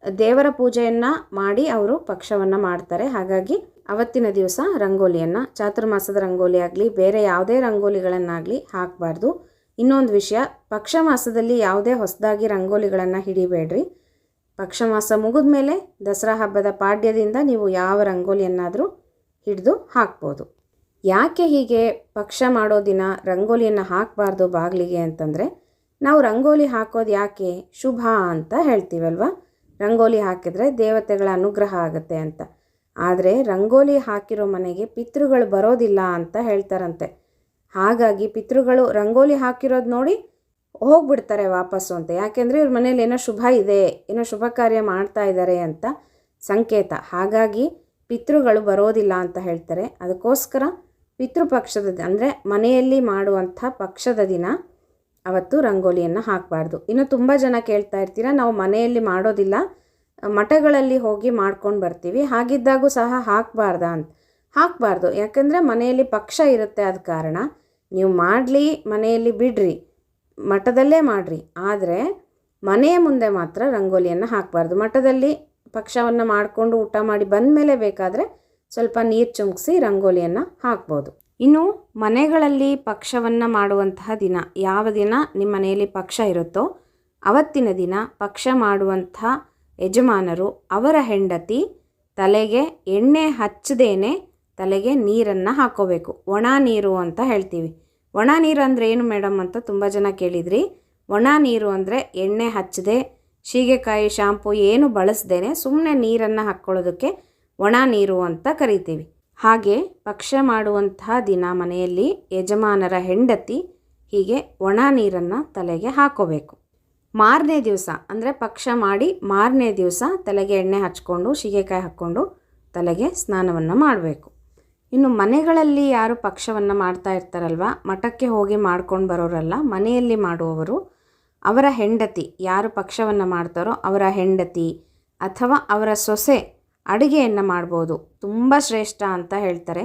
ದೇವರ ಪೂಜೆಯನ್ನು ಮಾಡಿ ಅವರು ಪಕ್ಷವನ್ನು ಮಾಡ್ತಾರೆ. ಹಾಗಾಗಿ ಅವತ್ತಿನ ದಿವಸ ರಂಗೋಲಿಯನ್ನು, ಚಾತುರ್ಮಾಸದ ರಂಗೋಲಿ ಆಗಲಿ, ಬೇರೆ ಯಾವುದೇ ರಂಗೋಲಿಗಳನ್ನಾಗಲಿ ಹಾಕಬಾರ್ದು. ಇನ್ನೊಂದು ವಿಷಯ ಪಕ್ಷ ಮಾಸದಲ್ಲಿ ಯಾವುದೇ ಹೊಸದಾಗಿ ರಂಗೋಲಿಗಳನ್ನು ಹಿಡಿಬೇಡ್ರಿ. ಪಕ್ಷ ಮಾಸ ಮುಗಿದ ಮೇಲೆ ದಸರಾ ಹಬ್ಬದ ಪಾಡ್ಯದಿಂದ ನೀವು ಯಾವ ರಂಗೋಲಿಯನ್ನಾದರೂ ಹಿಡಿದು ಹಾಕ್ಬೋದು. ಯಾಕೆ ಹೀಗೆ ಪಕ್ಷ ಮಾಡೋ ದಿನ ರಂಗೋಲಿಯನ್ನು ಹಾಕಬಾರ್ದು ಬಾಗಿಲಿಗೆ ಅಂತಂದರೆ ನಾವು ರಂಗೋಲಿ ಹಾಕೋದು ಯಾಕೆ? ಶುಭ ಅಂತ ಹೇಳ್ತೀವಲ್ವ? ರಂಗೋಲಿ ಹಾಕಿದರೆ ದೇವತೆಗಳ ಅನುಗ್ರಹ ಆಗುತ್ತೆ ಅಂತ. ಆದರೆ ರಂಗೋಲಿ ಹಾಕಿರೋ ಮನೆಗೆ ಪಿತೃಗಳು ಬರೋದಿಲ್ಲ ಅಂತ ಹೇಳ್ತಾರಂತೆ. ಹಾಗಾಗಿ ಪಿತೃಗಳು ರಂಗೋಲಿ ಹಾಕಿರೋದು ನೋಡಿ ಹೋಗ್ಬಿಡ್ತಾರೆ ವಾಪಸ್ಸು ಅಂತ. ಯಾಕೆಂದರೆ ಇವ್ರ ಮನೇಲಿ ಏನೋ ಶುಭ ಇದೆ, ಏನೋ ಶುಭ ಕಾರ್ಯ ಮಾಡ್ತಾ ಇದ್ದಾರೆ ಅಂತ ಸಂಕೇತ. ಹಾಗಾಗಿ ಪಿತೃಗಳು ಬರೋದಿಲ್ಲ ಅಂತ ಹೇಳ್ತಾರೆ. ಅದಕ್ಕೋಸ್ಕರ ಪಿತೃಪಕ್ಷದ, ಅಂದರೆ ಮನೆಯಲ್ಲಿ ಮಾಡುವಂಥ ಪಕ್ಷದ ದಿನ ಅವತ್ತು ರಂಗೋಲಿಯನ್ನು ಹಾಕಬಾರ್ದು. ಇನ್ನು ತುಂಬ ಜನ ಕೇಳ್ತಾ ಇರ್ತೀರ, ನಾವು ಮನೆಯಲ್ಲಿ ಮಾಡೋದಿಲ್ಲ, ಮಠಗಳಲ್ಲಿ ಹೋಗಿ ಮಾಡ್ಕೊಂಡು ಬರ್ತೀವಿ, ಹಾಗಿದ್ದಾಗೂ ಸಹ ಹಾಕಬಾರ್ದ ಅಂತ. ಹಾಕಬಾರ್ದು, ಯಾಕಂದರೆ ಮನೆಯಲ್ಲಿ ಪಕ್ಷ ಇರುತ್ತೆ ಆದ ಕಾರಣ. ನೀವು ಮಾಡಲಿ, ಮನೆಯಲ್ಲಿ ಬಿಡ್ರಿ, ಮಠದಲ್ಲೇ ಮಾಡಿರಿ, ಆದರೆ ಮನೆಯ ಮುಂದೆ ಮಾತ್ರ ರಂಗೋಲಿಯನ್ನು ಹಾಕಬಾರ್ದು. ಮಠದಲ್ಲಿ ಪಕ್ಷವನ್ನು ಮಾಡಿಕೊಂಡು ಊಟ ಮಾಡಿ ಬಂದ ಮೇಲೆ ಬೇಕಾದರೆ ಸ್ವಲ್ಪ ನೀರು ಚುಮುಕ್ಸಿ ರಂಗೋಲಿಯನ್ನು ಹಾಕ್ಬೋದು. ಇನ್ನು ಮನೆಗಳಲ್ಲಿ ಪಕ್ಷವನ್ನು ಮಾಡುವಂತಹ ದಿನ ಯಾವ ದಿನ ನಿಮ್ಮ ಮನೆಯಲ್ಲಿ ಪಕ್ಷ ಇರುತ್ತೋ ಅವತ್ತಿನ ದಿನ ಪಕ್ಷ ಮಾಡುವಂಥ ಯಜಮಾನರು ಅವರ ಹೆಂಡತಿ ತಲೆಗೆ ಎಣ್ಣೆ ಹಚ್ಚದೇನೆ ತಲೆಗೆ ನೀರನ್ನು ಹಾಕೋಬೇಕು. ಒಣ ನೀರು ಅಂತ ಹೇಳ್ತೀವಿ. ಒಣ ನೀರು ಅಂದರೆ ಏನು ಮೇಡಮ್ ಅಂತ ತುಂಬ ಜನ ಕೇಳಿದ್ರಿ. ಒಣ ನೀರು ಅಂದರೆ ಎಣ್ಣೆ ಹಚ್ಚದೆ ಶೀಗೆಕಾಯಿ ಶಾಂಪು ಏನು ಬಳಸ್ದೇನೆ ಸುಮ್ಮನೆ ನೀರನ್ನು ಹಾಕ್ಕೊಳ್ಳೋದಕ್ಕೆ ಒಣ ನೀರು ಅಂತ ಕರಿತೀವಿ. ಹಾಗೆ ಪಕ್ಷ ಮಾಡುವಂತಹ ದಿನ ಮನೆಯಲ್ಲಿ ಯಜಮಾನರ ಹೆಂಡತಿ ಹೀಗೆ ಒಣ ನೀರನ್ನು ತಲೆಗೆ ಹಾಕೋಬೇಕು. ಮಾರನೇ ದಿವಸ, ಅಂದರೆ ಪಕ್ಷ ಮಾಡಿ ಮಾರನೇ ದಿವಸ ತಲೆಗೆ ಎಣ್ಣೆ ಹಚ್ಕೊಂಡು, ಸೀಗೆಕಾಯಿ ಹಾಕ್ಕೊಂಡು ತಲೆಗೆ ಸ್ನಾನವನ್ನು ಮಾಡಬೇಕು. ಇನ್ನು ಮನೆಗಳಲ್ಲಿ ಯಾರು ಪಕ್ಷವನ್ನು ಮಾಡ್ತಾ ಇರ್ತಾರಲ್ವ, ಮಠಕ್ಕೆ ಹೋಗಿ ಮಾಡ್ಕೊಂಡು ಬರೋರಲ್ಲ, ಮನೆಯಲ್ಲಿ ಮಾಡುವವರು, ಅವರ ಹೆಂಡತಿ ಯಾರು ಪಕ್ಷವನ್ನು ಮಾಡ್ತಾರೋ ಅವರ ಹೆಂಡತಿ ಅಥವಾ ಅವರ ಸೊಸೆ ಅಡುಗೆಯನ್ನು ಮಾಡ್ಬೋದು. ತುಂಬ ಶ್ರೇಷ್ಠ ಅಂತ ಹೇಳ್ತಾರೆ.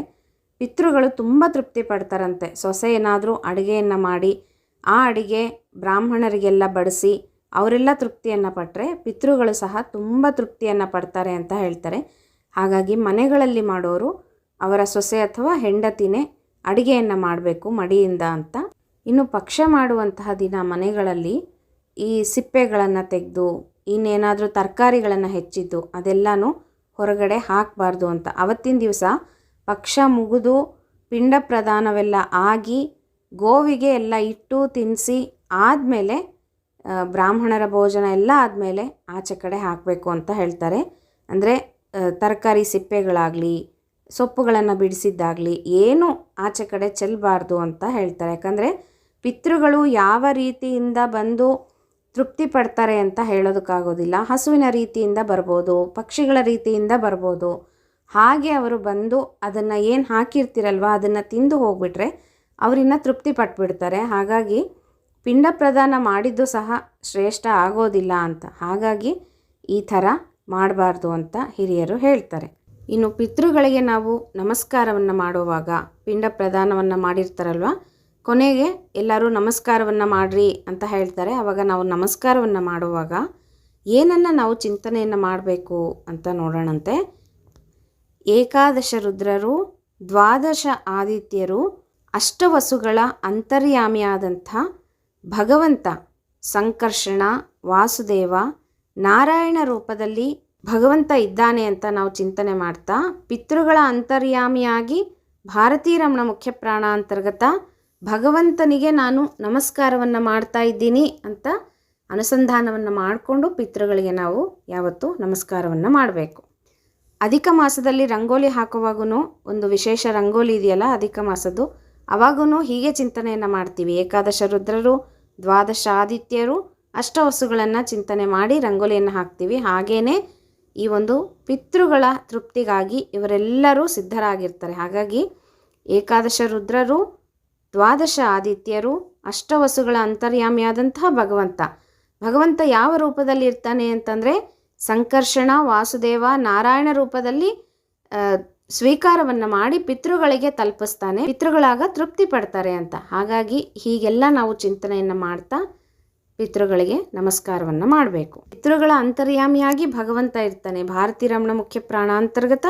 ಪಿತೃಗಳು ತುಂಬ ತೃಪ್ತಿ ಪಡ್ತಾರಂತೆ. ಸೊಸೆ ಏನಾದರೂ ಅಡುಗೆಯನ್ನು ಮಾಡಿ, ಆ ಅಡುಗೆ ಬ್ರಾಹ್ಮಣರಿಗೆಲ್ಲ ಬಡಿಸಿ ಅವರೆಲ್ಲ ತೃಪ್ತಿಯನ್ನು ಪಟ್ಟರೆ ಪಿತೃಗಳು ಸಹ ತುಂಬ ತೃಪ್ತಿಯನ್ನು ಪಡ್ತಾರೆ ಅಂತ ಹೇಳ್ತಾರೆ. ಹಾಗಾಗಿ ಮನೆಗಳಲ್ಲಿ ಮಾಡೋರು ಅವರ ಸೊಸೆ ಅಥವಾ ಹೆಂಡತಿನೇ ಅಡುಗೆಯನ್ನು ಮಾಡಬೇಕು ಮಡಿಯಿಂದ ಅಂತ. ಇನ್ನು ಪಕ್ಷ ಮಾಡುವಂತಹ ದಿನ ಮನೆಗಳಲ್ಲಿ ಈ ಸಿಪ್ಪೆಗಳನ್ನು ತೆಗೆದು, ಇನ್ನೇನಾದರೂ ತರಕಾರಿಗಳನ್ನು ಹೆಚ್ಚಿದ್ದು ಅದೆಲ್ಲನೂ ಹೊರಗಡೆ ಹಾಕಬಾರ್ದು ಅಂತ. ಅವತ್ತಿನ ದಿವಸ ಪಕ್ಷ ಮುಗಿದು ಪಿಂಡ ಪ್ರದಾನವೆಲ್ಲ ಆಗಿ ಗೋವಿಗೆ ಎಲ್ಲ ಇಟ್ಟು ತಿನ್ನಿಸಿ ಆದಮೇಲೆ ಬ್ರಾಹ್ಮಣರ ಭೋಜನ ಎಲ್ಲ ಆದಮೇಲೆ ಆಚೆ ಕಡೆ ಹಾಕಬೇಕು ಅಂತ ಹೇಳ್ತಾರೆ. ಅಂದರೆ ತರಕಾರಿ ಸಿಪ್ಪೆಗಳಾಗಲಿ, ಸೊಪ್ಪುಗಳನ್ನು ಬಿಡಿಸಿದ್ದಾಗಲಿ ಏನು ಆಚೆ ಕಡೆ ಚೆಲ್ಲಬಾರ್ದು ಅಂತ ಹೇಳ್ತಾರೆ. ಯಾಕಂದರೆ, ಪಿತೃಗಳು ಯಾವ ರೀತಿಯಿಂದ ಬಂದು ತೃಪ್ತಿ ಪಡ್ತಾರೆ ಅಂತ ಹೇಳೋದಕ್ಕಾಗೋದಿಲ್ಲ. ಹಸುವಿನ ರೀತಿಯಿಂದ ಬರ್ಬೋದು, ಪಕ್ಷಿಗಳ ರೀತಿಯಿಂದ ಬರ್ಬೋದು. ಹಾಗೆ ಅವರು ಬಂದು ಅದನ್ನು ಏನು ಹಾಕಿರ್ತೀರಲ್ವ, ಅದನ್ನು ತಿಂದು ಹೋಗ್ಬಿಟ್ರೆ ಅವರಿನ್ನ ತೃಪ್ತಿ ಪಟ್ಬಿಡ್ತಾರೆ ಹಾಗಾಗಿ ಪಿಂಡ ಪ್ರದಾನ ಮಾಡಿದ್ದು ಸಹ ಶ್ರೇಷ್ಠ ಆಗೋದಿಲ್ಲ ಅಂತ. ಹಾಗಾಗಿ ಈ ಥರ ಮಾಡಬಾರ್ದು ಅಂತ ಹಿರಿಯರು ಹೇಳ್ತಾರೆ. ಇನ್ನು ಪಿತೃಗಳಿಗೆ ನಾವು ನಮಸ್ಕಾರವನ್ನು ಮಾಡುವಾಗ, ಪಿಂಡ ಪ್ರದಾನವನ್ನು ಮಾಡಿರ್ತಾರಲ್ವ ಕೊನೆಗೆ ಎಲ್ಲರೂ ನಮಸ್ಕಾರವನ್ನು ಮಾಡಿರಿ ಅಂತ ಹೇಳ್ತಾರೆ. ಆವಾಗ ನಾವು ನಮಸ್ಕಾರವನ್ನು ಮಾಡುವಾಗ ಏನನ್ನು ನಾವು ಚಿಂತನೆಯನ್ನು ಮಾಡಬೇಕು ಅಂತ ನೋಡೋಣಂತೆ. ಏಕಾದಶ ರುದ್ರರು, ದ್ವಾದಶ ಆದಿತ್ಯರು, ಅಷ್ಟವಸುಗಳ ಅಂತರ್ಯಾಮಿಯಾದಂಥ ಭಗವಂತ, ಸಂಕರ್ಷಣ, ವಾಸುದೇವ, ನಾರಾಯಣ ರೂಪದಲ್ಲಿ ಭಗವಂತ ಇದ್ದಾನೆ ಅಂತ ನಾವು ಚಿಂತನೆ ಮಾಡ್ತಾ, ಪಿತೃಗಳ ಅಂತರ್ಯಾಮಿಯಾಗಿ ಭಾರತೀರಮಣ ಮುಖ್ಯ ಪ್ರಾಣ ಅಂತರ್ಗತ ಭಗವಂತನಿಗೆ ನಾನು ನಮಸ್ಕಾರವನ್ನು ಮಾಡ್ತಾ ಇದ್ದೀನಿ ಅಂತ ಅನುಸಂಧಾನವನ್ನು ಮಾಡಿಕೊಂಡು ಪಿತೃಗಳಿಗೆ ನಾವು ಯಾವತ್ತೂ ನಮಸ್ಕಾರವನ್ನು ಮಾಡಬೇಕು. ಅಧಿಕ ಮಾಸದಲ್ಲಿ ರಂಗೋಲಿ ಹಾಕುವಾಗೂ ಒಂದು ವಿಶೇಷ ರಂಗೋಲಿ ಇದೆಯಲ್ಲ, ಅಧಿಕ ಮಾಸದ್ದು ಅವಾಗೂ ಹೀಗೆ ಚಿಂತನೆಯನ್ನು ಮಾಡ್ತೀವಿ. ಏಕಾದಶ ರುದ್ರರು, ದ್ವಾದಶ ಆದಿತ್ಯರು ಅಷ್ಟವಸುಗಳನ್ನು ಚಿಂತನೆ ಮಾಡಿ ರಂಗೋಲಿಯನ್ನು ಹಾಕ್ತೀವಿ. ಹಾಗೆಯೇ ಈ ಒಂದು ಪಿತೃಗಳ ತೃಪ್ತಿಗಾಗಿ ಇವರೆಲ್ಲರೂ ಸಿದ್ಧರಾಗಿರ್ತಾರೆ. ಹಾಗಾಗಿ ಏಕಾದಶ ರುದ್ರರು ದ್ವಾದಶ ಆದಿತ್ಯರು ಅಷ್ಟವಸುಗಳ ಅಂತರ್ಯಾಮಿಯಾದಂತಹ ಭಗವಂತ. ಭಗವಂತ ಯಾವ ರೂಪದಲ್ಲಿ ಇರ್ತಾನೆ ಅಂತಂದರೆ ಸಂಕರ್ಷಣ, ವಾಸುದೇವ, ನಾರಾಯಣ ರೂಪದಲ್ಲಿ ಸ್ವೀಕಾರವನ್ನು ಮಾಡಿ ಪಿತೃಗಳಿಗೆ ತಲುಪಿಸ್ತಾನೆ, ಪಿತೃಗಳಾಗ ತೃಪ್ತಿ ಪಡ್ತಾರೆ ಅಂತ. ಹಾಗಾಗಿ ಹೀಗೆಲ್ಲ ನಾವು ಚಿಂತನೆಯನ್ನು ಮಾಡ್ತಾ ಪಿತೃಗಳಿಗೆ ನಮಸ್ಕಾರವನ್ನು ಮಾಡಬೇಕು. ಪಿತೃಗಳ ಅಂತರ್ಯಾಮಿಯಾಗಿ ಭಗವಂತ ಇರ್ತಾನೆ. ಭಾರತೀ ರಮಣ ಮುಖ್ಯ ಪ್ರಾಣಾಂತರ್ಗತ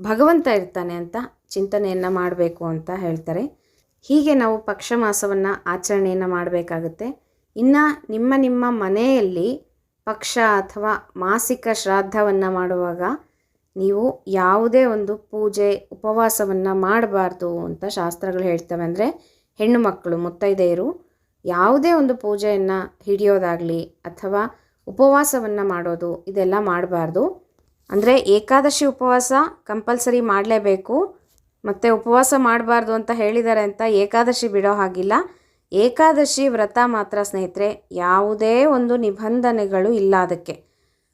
ಭಗವಂತ ಇರ್ತಾನೆ ಅಂತ ಚಿಂತನೆಯನ್ನು ಮಾಡಬೇಕು ಅಂತ ಹೇಳ್ತಾರೆ. ಹೀಗೆ ನಾವು ಪಕ್ಷ ಮಾಸವನ್ನು ಆಚರಣೆಯನ್ನು ಮಾಡಬೇಕಾಗುತ್ತೆ. ಇನ್ನು ನಿಮ್ಮ ನಿಮ್ಮ ಮನೆಯಲ್ಲಿ ಪಕ್ಷ ಅಥವಾ ಮಾಸಿಕ ಶ್ರಾದ್ದವನ್ನು ಮಾಡುವಾಗ ನೀವು ಯಾವುದೇ ಒಂದು ಪೂಜೆ, ಉಪವಾಸವನ್ನು ಮಾಡಬಾರ್ದು ಅಂತ ಶಾಸ್ತ್ರಗಳು ಹೇಳ್ತವೆ. ಅಂದರೆ ಹೆಣ್ಣು ಮಕ್ಕಳು, ಮುತ್ತೈದೆಯರು ಯಾವುದೇ ಒಂದು ಪೂಜೆಯನ್ನು ಹಿಡಿಯೋದಾಗಲಿ ಅಥವಾ ಉಪವಾಸವನ್ನು ಮಾಡೋದು ಇದೆಲ್ಲ ಮಾಡಬಾರ್ದು. ಅಂದರೆ ಏಕಾದಶಿ ಉಪವಾಸ ಕಂಪಲ್ಸರಿ ಮಾಡಲೇಬೇಕು. ಮತ್ತು ಉಪವಾಸ ಮಾಡಬಾರ್ದು ಅಂತ ಹೇಳಿದ್ದಾರೆ ಅಂತ ಏಕಾದಶಿ ಬಿಡೋ ಹಾಗಿಲ್ಲ. ಏಕಾದಶಿ ವ್ರತ ಮಾತ್ರ ಸ್ನೇಹಿತರೆ, ಯಾವುದೇ ಒಂದು ನಿಬಂಧನೆಗಳು ಇಲ್ಲ ಅದಕ್ಕೆ.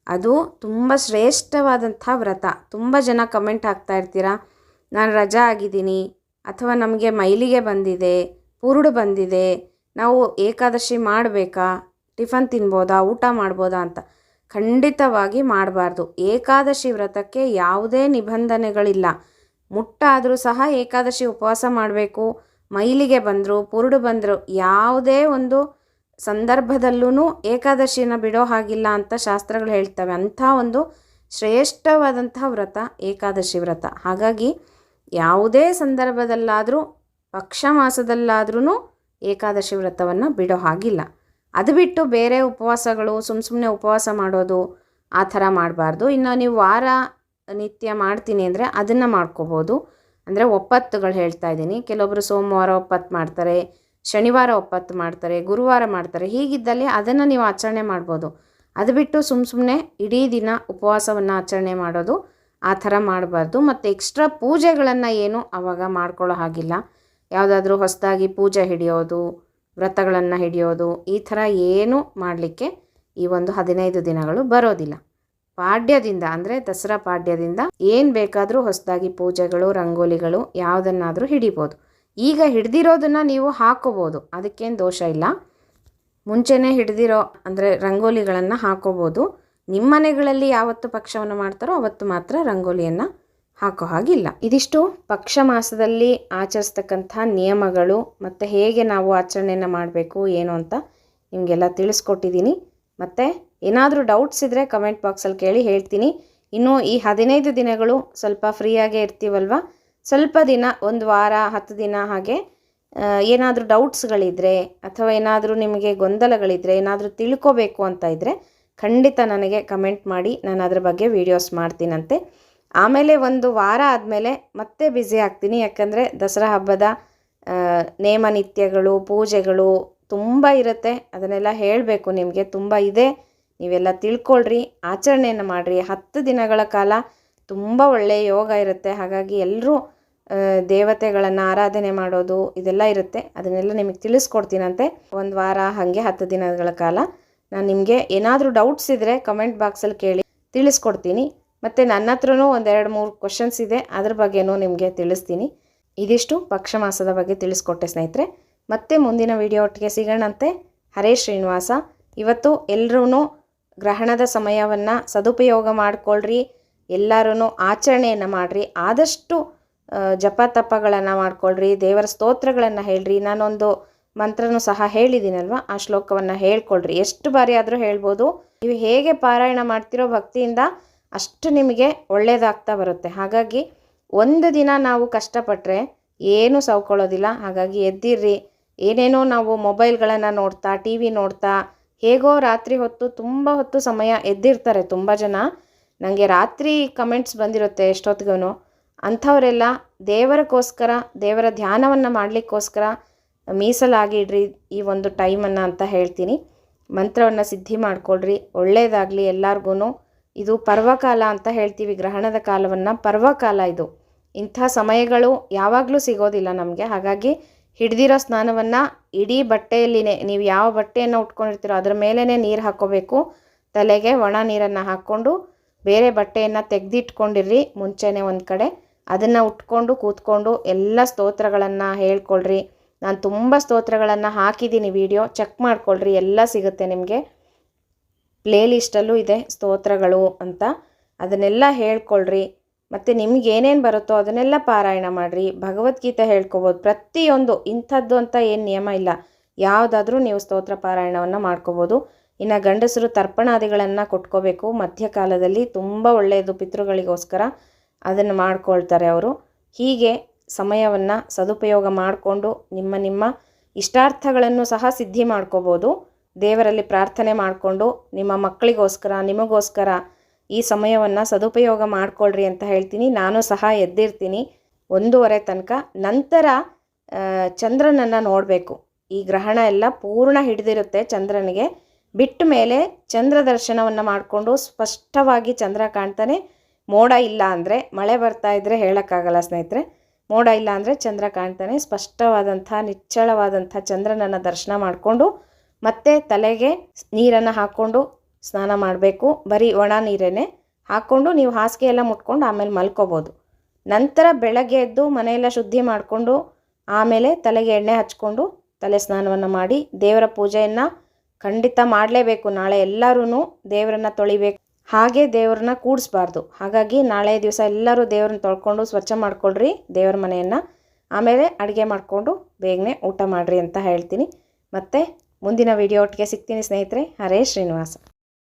ಅದು ತುಂಬ ಶ್ರೇಷ್ಠವಾದಂಥ ವ್ರತ. ತುಂಬ ಜನ ಕಮೆಂಟ್ ಹಾಕ್ತಾ ಇರ್ತೀರಾ, ನಾನು ರಜಾ ಆಗಿದ್ದೀನಿ, ಅಥವಾ ನಮಗೆ ಮೈಲಿಗೆ ಬಂದಿದೆ, ಪುರುಡು ಬಂದಿದೆ, ನಾವು ಏಕಾದಶಿ ಮಾಡಬೇಕಾ? ಟಿಫನ್ ತಿನ್ಬೋದಾ? ಊಟ ಮಾಡ್ಬೋದಾ? ಅಂತ. ಖಂಡಿತವಾಗಿ ಮಾಡಬಾರ್ದು. ಏಕಾದಶಿ ವ್ರತಕ್ಕೆ ಯಾವುದೇ ನಿಬಂಧನೆಗಳಿಲ್ಲ. ಮುಟ್ಟಾದರೂ ಸಹ ಏಕಾದಶಿ ಉಪವಾಸ ಮಾಡಬೇಕು. ಮೈಲಿಗೆ ಬಂದರು, ಪುರುಡು ಬಂದರು, ಯಾವುದೇ ಒಂದು ಸಂದರ್ಭದಲ್ಲೂ ಏಕಾದಶಿನ ಬಿಡೋ ಹಾಗಿಲ್ಲ ಅಂತ ಶಾಸ್ತ್ರಗಳು ಹೇಳ್ತವೆ. ಅಂಥ ಒಂದು ಶ್ರೇಷ್ಠವಾದಂಥ ವ್ರತ ಏಕಾದಶಿ ವ್ರತ. ಹಾಗಾಗಿ ಯಾವುದೇ ಸಂದರ್ಭದಲ್ಲಾದರೂ, ಪಕ್ಷ ಮಾಸದಲ್ಲಾದ್ರೂ ಏಕಾದಶಿ ವ್ರತವನ್ನು ಬಿಡೋ ಹಾಗಿಲ್ಲ. ಅದು ಬಿಟ್ಟು ಬೇರೆ ಉಪವಾಸಗಳು ಸುಮ್ಮ ಸುಮ್ಮನೆ ಉಪವಾಸ ಮಾಡೋದು ಆ ಥರ ಮಾಡಬಾರ್ದು. ಇನ್ನು ನೀವು ವಾರ ನಿತ್ಯ ಮಾಡ್ತೀನಿ ಅಂದರೆ ಅದನ್ನು ಮಾಡ್ಕೋಬೋದು. ಅಂದರೆ ಒಪ್ಪತ್ತುಗಳು ಹೇಳ್ತಾ ಇದ್ದೀನಿ. ಕೆಲವೊಬ್ಬರು ಸೋಮವಾರ ಒಪ್ಪತ್ತು ಮಾಡ್ತಾರೆ, ಶನಿವಾರ ಒಪ್ಪತ್ತು ಮಾಡ್ತಾರೆ, ಗುರುವಾರ ಮಾಡ್ತಾರೆ. ಹೀಗಿದ್ದಲ್ಲಿ ಅದನ್ನು ನೀವು ಆಚರಣೆ ಮಾಡ್ಬೋದು. ಅದು ಬಿಟ್ಟು ಸುಮ್ಮ ಸುಮ್ಮನೆ ಇಡೀ ದಿನ ಉಪವಾಸವನ್ನು ಆಚರಣೆ ಮಾಡೋದು ಆ ಥರ ಮಾಡಬಾರ್ದು. ಮತ್ತು ಎಕ್ಸ್ಟ್ರಾ ಪೂಜೆಗಳನ್ನು ಏನು ಆವಾಗ ಮಾಡ್ಕೊಳ್ಳೋ ಹಾಗಿಲ್ಲ. ಯಾವುದಾದ್ರೂ ಹೊಸದಾಗಿ ಪೂಜೆ ಹಿಡಿಯೋದು, ವ್ರತಗಳನ್ನು ಹಿಡಿಯೋದು ಈ ಥರ ಏನೂ ಮಾಡಲಿಕ್ಕೆ ಈ ಒಂದು ಹದಿನೈದು ದಿನಗಳು ಬರೋದಿಲ್ಲ. ಪಾಡ್ಯದಿಂದ, ಅಂದರೆ ದಸರಾ ಪಾಡ್ಯದಿಂದ ಏನು ಬೇಕಾದರೂ ಹೊಸದಾಗಿ ಪೂಜೆಗಳು, ರಂಗೋಲಿಗಳು ಯಾವುದನ್ನಾದರೂ ಹಿಡಿಬೋದು. ಈಗ ಹಿಡ್ದಿರೋದನ್ನು ನೀವು ಹಾಕೋಬೋದು, ಅದಕ್ಕೇನು ದೋಷ ಇಲ್ಲ. ಮುಂಚೆನೇ ಹಿಡ್ದಿರೋ, ಅಂದರೆ ರಂಗೋಲಿಗಳನ್ನು ಹಾಕೋಬೋದು. ನಿಮ್ಮ ಮನೆಗಳಲ್ಲಿ ಯಾವತ್ತು ಪಕ್ಷವನ್ನು ಮಾಡ್ತಾರೋ ಅವತ್ತು ಮಾತ್ರ ರಂಗೋಲಿಯನ್ನು ಹಾಕೋ ಹಾಗಿಲ್ಲ. ಇದಿಷ್ಟು ಪಕ್ಷ ಮಾಸದಲ್ಲಿ ಆಚರಿಸ್ತಕ್ಕಂಥ ನಿಯಮಗಳು ಮತ್ತು ಹೇಗೆ ನಾವು ಆಚರಣೆಯನ್ನು ಮಾಡಬೇಕು, ಏನು ಅಂತ ನಿಮಗೆಲ್ಲ ತಿಳಿಸ್ಕೊಟ್ಟಿದ್ದೀನಿ ಮತ್ತು ಏನಾದರೂ ಡೌಟ್ಸ್ ಇದ್ದರೆ ಕಮೆಂಟ್ ಬಾಕ್ಸಲ್ಲಿ ಕೇಳಿ ಹೇಳ್ತೀನಿ. ಇನ್ನು ಈ ಹದಿನೈದು ದಿನಗಳು ಸ್ವಲ್ಪ ಫ್ರೀಯಾಗೇ ಇರ್ತೀವಲ್ವ? ಸ್ವಲ್ಪ ದಿನ, ಒಂದು ವಾರ, ಹತ್ತು ದಿನ ಹಾಗೆ ಏನಾದರೂ ಡೌಟ್ಸ್ಗಳಿದ್ರೆ ಅಥವಾ ಏನಾದರೂ ನಿಮಗೆ ಗೊಂದಲಗಳಿದ್ದರೆ ಏನಾದರೂ ತಿಳ್ಕೋಬೇಕು ಅಂತ ಇದ್ದರೆ ಖಂಡಿತ ನನಗೆ ಕಮೆಂಟ್ ಮಾಡಿ. ನಾನು ಅದ್ರ ಬಗ್ಗೆ ವೀಡಿಯೋಸ್ ಮಾಡ್ತೀನಂತೆ. ಆಮೇಲೆ ಒಂದು ವಾರ ಆದಮೇಲೆ ಮತ್ತೆ ಬ್ಯುಸಿ ಆಗ್ತೀನಿ. ಯಾಕಂದರೆ ದಸರಾ ಹಬ್ಬದ ನೇಮನಿತ್ಯಗಳು ಪೂಜೆಗಳು ತುಂಬ ಇರುತ್ತೆ. ಅದನ್ನೆಲ್ಲ ಹೇಳಬೇಕು ನಿಮಗೆ. ತುಂಬ ಇದೆ. ನೀವೆಲ್ಲ ತಿಳ್ಕೊಳ್ರಿ, ಆಚರಣೆಯನ್ನು ಮಾಡಿರಿ. ಹತ್ತು ದಿನಗಳ ಕಾಲ ತುಂಬ ಒಳ್ಳೆಯ ಯೋಗ ಇರುತ್ತೆ. ಹಾಗಾಗಿ ಎಲ್ಲರೂ ದೇವತೆಗಳನ್ನು ಆರಾಧನೆ ಮಾಡೋದು ಇದೆಲ್ಲ ಇರುತ್ತೆ. ಅದನ್ನೆಲ್ಲ ನಿಮಗೆ ತಿಳಿಸ್ಕೊಡ್ತೀನಂತೆ. ಒಂದು ವಾರ ಹಾಗೆ ಹತ್ತು ದಿನಗಳ ಕಾಲ ನಾನು ನಿಮಗೆ ಏನಾದರೂ ಡೌಟ್ಸ್ ಇದ್ದರೆ ಕಮೆಂಟ್ ಬಾಕ್ಸಲ್ಲಿ ಕೇಳಿ ತಿಳಿಸ್ಕೊಡ್ತೀನಿ. ಮತ್ತು ನನ್ನ ಹತ್ರನೂ ಒಂದೆರಡು ಮೂರು ಕ್ವಶನ್ಸ್ ಇದೆ. ಅದ್ರ ಬಗ್ಗೆನೂ ನಿಮಗೆ ತಿಳಿಸ್ತೀನಿ. ಇದಿಷ್ಟು ಪಕ್ಷಮಾಸದ ಬಗ್ಗೆ ತಿಳಿಸ್ಕೊಟ್ಟೆ ಸ್ನೇಹಿತರೆ. ಮತ್ತೆ ಮುಂದಿನ ವಿಡಿಯೋ ಒಟ್ಟಿಗೆ ಸಿಗೋಣಂತೆ. ಹರೇ ಶ್ರೀನಿವಾಸ. ಇವತ್ತು ಎಲ್ಲರೂ ಗ್ರಹಣದ ಸಮಯವನ್ನು ಸದುಪಯೋಗ ಮಾಡಿಕೊಳ್ಳ್ರಿ ಎಲ್ಲರೂ ಆಚರಣೆಯನ್ನು ಮಾಡಿರಿ, ಆದಷ್ಟು ಜಪ ತಪಗಳನ್ನು ಮಾಡ್ಕೊಳ್ರಿ, ದೇವರ ಸ್ತೋತ್ರಗಳನ್ನು ಹೇಳ್ರಿ. ನಾನೊಂದು ಮಂತ್ರನೂ ಸಹ ಹೇಳಿದ್ದೀನಲ್ವ ಆ ಶ್ಲೋಕವನ್ನು ಹೇಳ್ಕೊಳ್ರಿ. ಎಷ್ಟು ಬಾರಿ ಆದರೂ ಹೇಳ್ಬೋದು. ನೀವು ಹೇಗೆ ಪಾರಾಯಣ ಮಾಡ್ತಿರೋ ಭಕ್ತಿಯಿಂದ ಅಷ್ಟು ನಿಮಗೆ ಒಳ್ಳೆಯದಾಗ್ತಾ ಬರುತ್ತೆ. ಹಾಗಾಗಿ ಒಂದು ದಿನ ನಾವು ಕಷ್ಟಪಟ್ಟರೆ ಏನೂ ಸವ್ಕೊಳ್ಳೋದಿಲ್ಲ ಹಾಗಾಗಿ ಎದ್ದಿರ್ರಿ, ಏನೇನೋ ನಾವು ಮೊಬೈಲ್ಗಳನ್ನು ನೋಡ್ತಾ, ಟಿ ವಿ ನೋಡ್ತಾ ಹೇಗೋ ರಾತ್ರಿ ಹೊತ್ತು ತುಂಬ ಹೊತ್ತು ಸಮಯ ಎದ್ದಿರ್ತಾರೆ ತುಂಬ ಜನ. ನನಗೆ ರಾತ್ರಿ ಕಮೆಂಟ್ಸ್ ಬಂದಿರುತ್ತೆ ಎಷ್ಟೊತ್ತಿಗೂ ಅಂಥವರೆಲ್ಲ ದೇವರಕ್ಕೋಸ್ಕರ ದೇವರ ಧ್ಯಾನವನ್ನು ಮಾಡಲಿಕ್ಕೋಸ್ಕರ ಮೀಸಲಾಗಿಡ್ರಿ ಈ ಒಂದು ಟೈಮನ್ನು ಅಂತ ಹೇಳ್ತೀನಿ. ಮಂತ್ರವನ್ನು ಸಿದ್ಧಿ ಮಾಡಿಕೊಳ್ರಿ. ಒಳ್ಳೆಯದಾಗಲಿ ಎಲ್ಲರಿಗೂ ಇದು ಪರ್ವಕಾಲ ಅಂತ ಹೇಳ್ತೀವಿ, ಗ್ರಹಣದ ಕಾಲವನ್ನು ಪರ್ವಕಾಲ ಇದು. ಇಂಥ ಸಮಯಗಳು ಯಾವಾಗಲೂ ಸಿಗೋದಿಲ್ಲ ನಮಗೆ. ಹಾಗಾಗಿ ಹಿಡ್ದಿರೋ ಸ್ನಾನವನ್ನು ಇಡೀ ಬಟ್ಟೆಯಲ್ಲಿನೇ, ನೀವು ಯಾವ ಬಟ್ಟೆಯನ್ನು ಉಟ್ಕೊಂಡಿರ್ತೀರೋ ಅದರ ಮೇಲೇ ನೀರು ಹಾಕ್ಕೋಬೇಕು ತಲೆಗೆ ಒಣ ನೀರನ್ನು ಹಾಕ್ಕೊಂಡು ಬೇರೆ ಬಟ್ಟೆಯನ್ನು ತೆಗೆದಿಟ್ಕೊಂಡಿರ್ರಿ ಮುಂಚೆನೇ ಒಂದು ಕಡೆ. ಅದನ್ನು ಉಟ್ಕೊಂಡು ಕೂತ್ಕೊಂಡು ಎಲ್ಲ ಸ್ತೋತ್ರಗಳನ್ನು ಹೇಳ್ಕೊಳ್ರಿ. ನಾನು ತುಂಬ ಸ್ತೋತ್ರಗಳನ್ನು ಹಾಕಿದ್ದೀನಿ ವಿಡಿಯೋ. ಚೆಕ್ ಮಾಡ್ಕೊಳ್ರಿ, ಎಲ್ಲ ಸಿಗುತ್ತೆ ನಿಮಗೆ. ಪ್ಲೇ ಲಿಸ್ಟಲ್ಲೂ ಇದೆ ಸ್ತೋತ್ರಗಳು ಅಂತ. ಅದನ್ನೆಲ್ಲ ಹೇಳ್ಕೊಳ್ರಿ. ಮತ್ತು ನಿಮ್ಗೆ ಏನೇನು ಬರುತ್ತೋ ಅದನ್ನೆಲ್ಲ ಪಾರಾಯಣ ಮಾಡಿರಿ. ಭಗವದ್ಗೀತೆ ಹೇಳ್ಕೊಬೋದು. ಪ್ರತಿಯೊಂದು ಇಂಥದ್ದು ಅಂತ ಏನು ನಿಯಮ ಇಲ್ಲ. ಯಾವುದಾದ್ರೂ ನೀವು ಸ್ತೋತ್ರ ಪಾರಾಯಣವನ್ನು ಮಾಡ್ಕೋಬೋದು. ಇನ್ನು ಗಂಡಸರು ತರ್ಪಣಾದಿಗಳನ್ನು ಕೊಟ್ಕೋಬೇಕು. ಮಧ್ಯಕಾಲದಲ್ಲಿ ತುಂಬ ಒಳ್ಳೆಯದು ಪಿತೃಗಳಿಗೋಸ್ಕರ ಅದನ್ನು ಮಾಡ್ಕೊಳ್ತಾರೆ ಅವರು. ಹೀಗೆ ಸಮಯವನ್ನು ಸದುಪಯೋಗ ಮಾಡಿಕೊಂಡು ನಿಮ್ಮ ನಿಮ್ಮ ಇಷ್ಟಾರ್ಥಗಳನ್ನು ಸಹ ಸಿದ್ಧಿ ಮಾಡ್ಕೋಬೋದು. ದೇವರಲ್ಲಿ ಪ್ರಾರ್ಥನೆ ಮಾಡಿಕೊಂಡು ನಿಮ್ಮ ಮಕ್ಕಳಿಗೋಸ್ಕರ, ನಿಮಗೋಸ್ಕರ ಈ ಸಮಯವನ್ನು ಸದುಪಯೋಗ ಮಾಡಿಕೊಳ್ರಿ ಅಂತ ಹೇಳ್ತೀನಿ. ನಾನು ಸಹ ಎದ್ದಿರ್ತೀನಿ ಒಂದೂವರೆ ತನಕ. ನಂತರ ಚಂದ್ರನನ್ನು ನೋಡಬೇಕು. ಈ ಗ್ರಹಣ ಎಲ್ಲ ಪೂರ್ಣ ಹಿಡಿದಿರುತ್ತೆ ಚಂದ್ರನಿಗೆ. ಬಿಟ್ಟ ಮೇಲೆ ಚಂದ್ರ ದರ್ಶನವನ್ನು ಮಾಡಿಕೊಂಡು ಸ್ಪಷ್ಟವಾಗಿ ಚಂದ್ರ ಕಾಣ್ತಾನೆ. ಮೋಡ ಇಲ್ಲ ಅಂದರೆ, ಮಳೆ ಬರ್ತಾ ಇದ್ದರೆ ಹೇಳೋಕ್ಕಾಗಲ್ಲ ಸ್ನೇಹಿತರೆ. ಮೋಡ ಇಲ್ಲ ಅಂದರೆ ಚಂದ್ರ ಕಾಣ್ತಾನೆ. ಸ್ಪಷ್ಟವಾದಂಥ, ನಿಚ್ಚಳವಾದಂಥ ಚಂದ್ರನನ್ನು ದರ್ಶನ ಮಾಡಿಕೊಂಡು ಮತ್ತೆ ತಲೆಗೆ ನೀರನ್ನು ಹಾಕ್ಕೊಂಡು ಸ್ನಾನ ಮಾಡಬೇಕು. ಬರೀ ಒಣ ನೀರೇ ಹಾಕ್ಕೊಂಡು ನೀವು ಹಾಸಿಗೆ ಎಲ್ಲ ಮುಟ್ಕೊಂಡು ಆಮೇಲೆ ಮಲ್ಕೋಬೋದು. ನಂತರ ಬೆಳಗ್ಗೆ ಎದ್ದು ಮನೆಯೆಲ್ಲ ಶುದ್ಧಿ ಮಾಡಿಕೊಂಡು ಆಮೇಲೆ ತಲೆಗೆ ಎಣ್ಣೆ ಹಚ್ಕೊಂಡು ತಲೆ ಸ್ನಾನವನ್ನು ಮಾಡಿ ದೇವರ ಪೂಜೆಯನ್ನು ಖಂಡಿತ ಮಾಡಲೇಬೇಕು. ನಾಳೆ ಎಲ್ಲರೂ ದೇವರನ್ನು ತೊಳಿಬೇಕು. ಹಾಗೆ ದೇವ್ರನ್ನ ಕೂಡಿಸ್ಬಾರ್ದು. ಹಾಗಾಗಿ ನಾಳೆ ದಿವಸ ಎಲ್ಲರೂ ದೇವ್ರನ್ನ ತೊಳ್ಕೊಂಡು ಸ್ವಚ್ಛ ಮಾಡ್ಕೊಳ್ರಿ ದೇವ್ರ ಮನೆಯನ್ನು. ಆಮೇಲೆ ಅಡುಗೆ ಮಾಡಿಕೊಂಡು ಬೇಗನೆ ಊಟ ಮಾಡಿರಿ ಅಂತ ಹೇಳ್ತೀನಿ. ಮತ್ತು ಮುಂದಿನ ವಿಡಿಯೋ ಒಟ್ಟಿಗೆ ಸಿಗ್ತೀನಿ ಸ್ನೇಹಿತರೆ. ಹರೇ ಶ್ರೀನಿವಾಸ.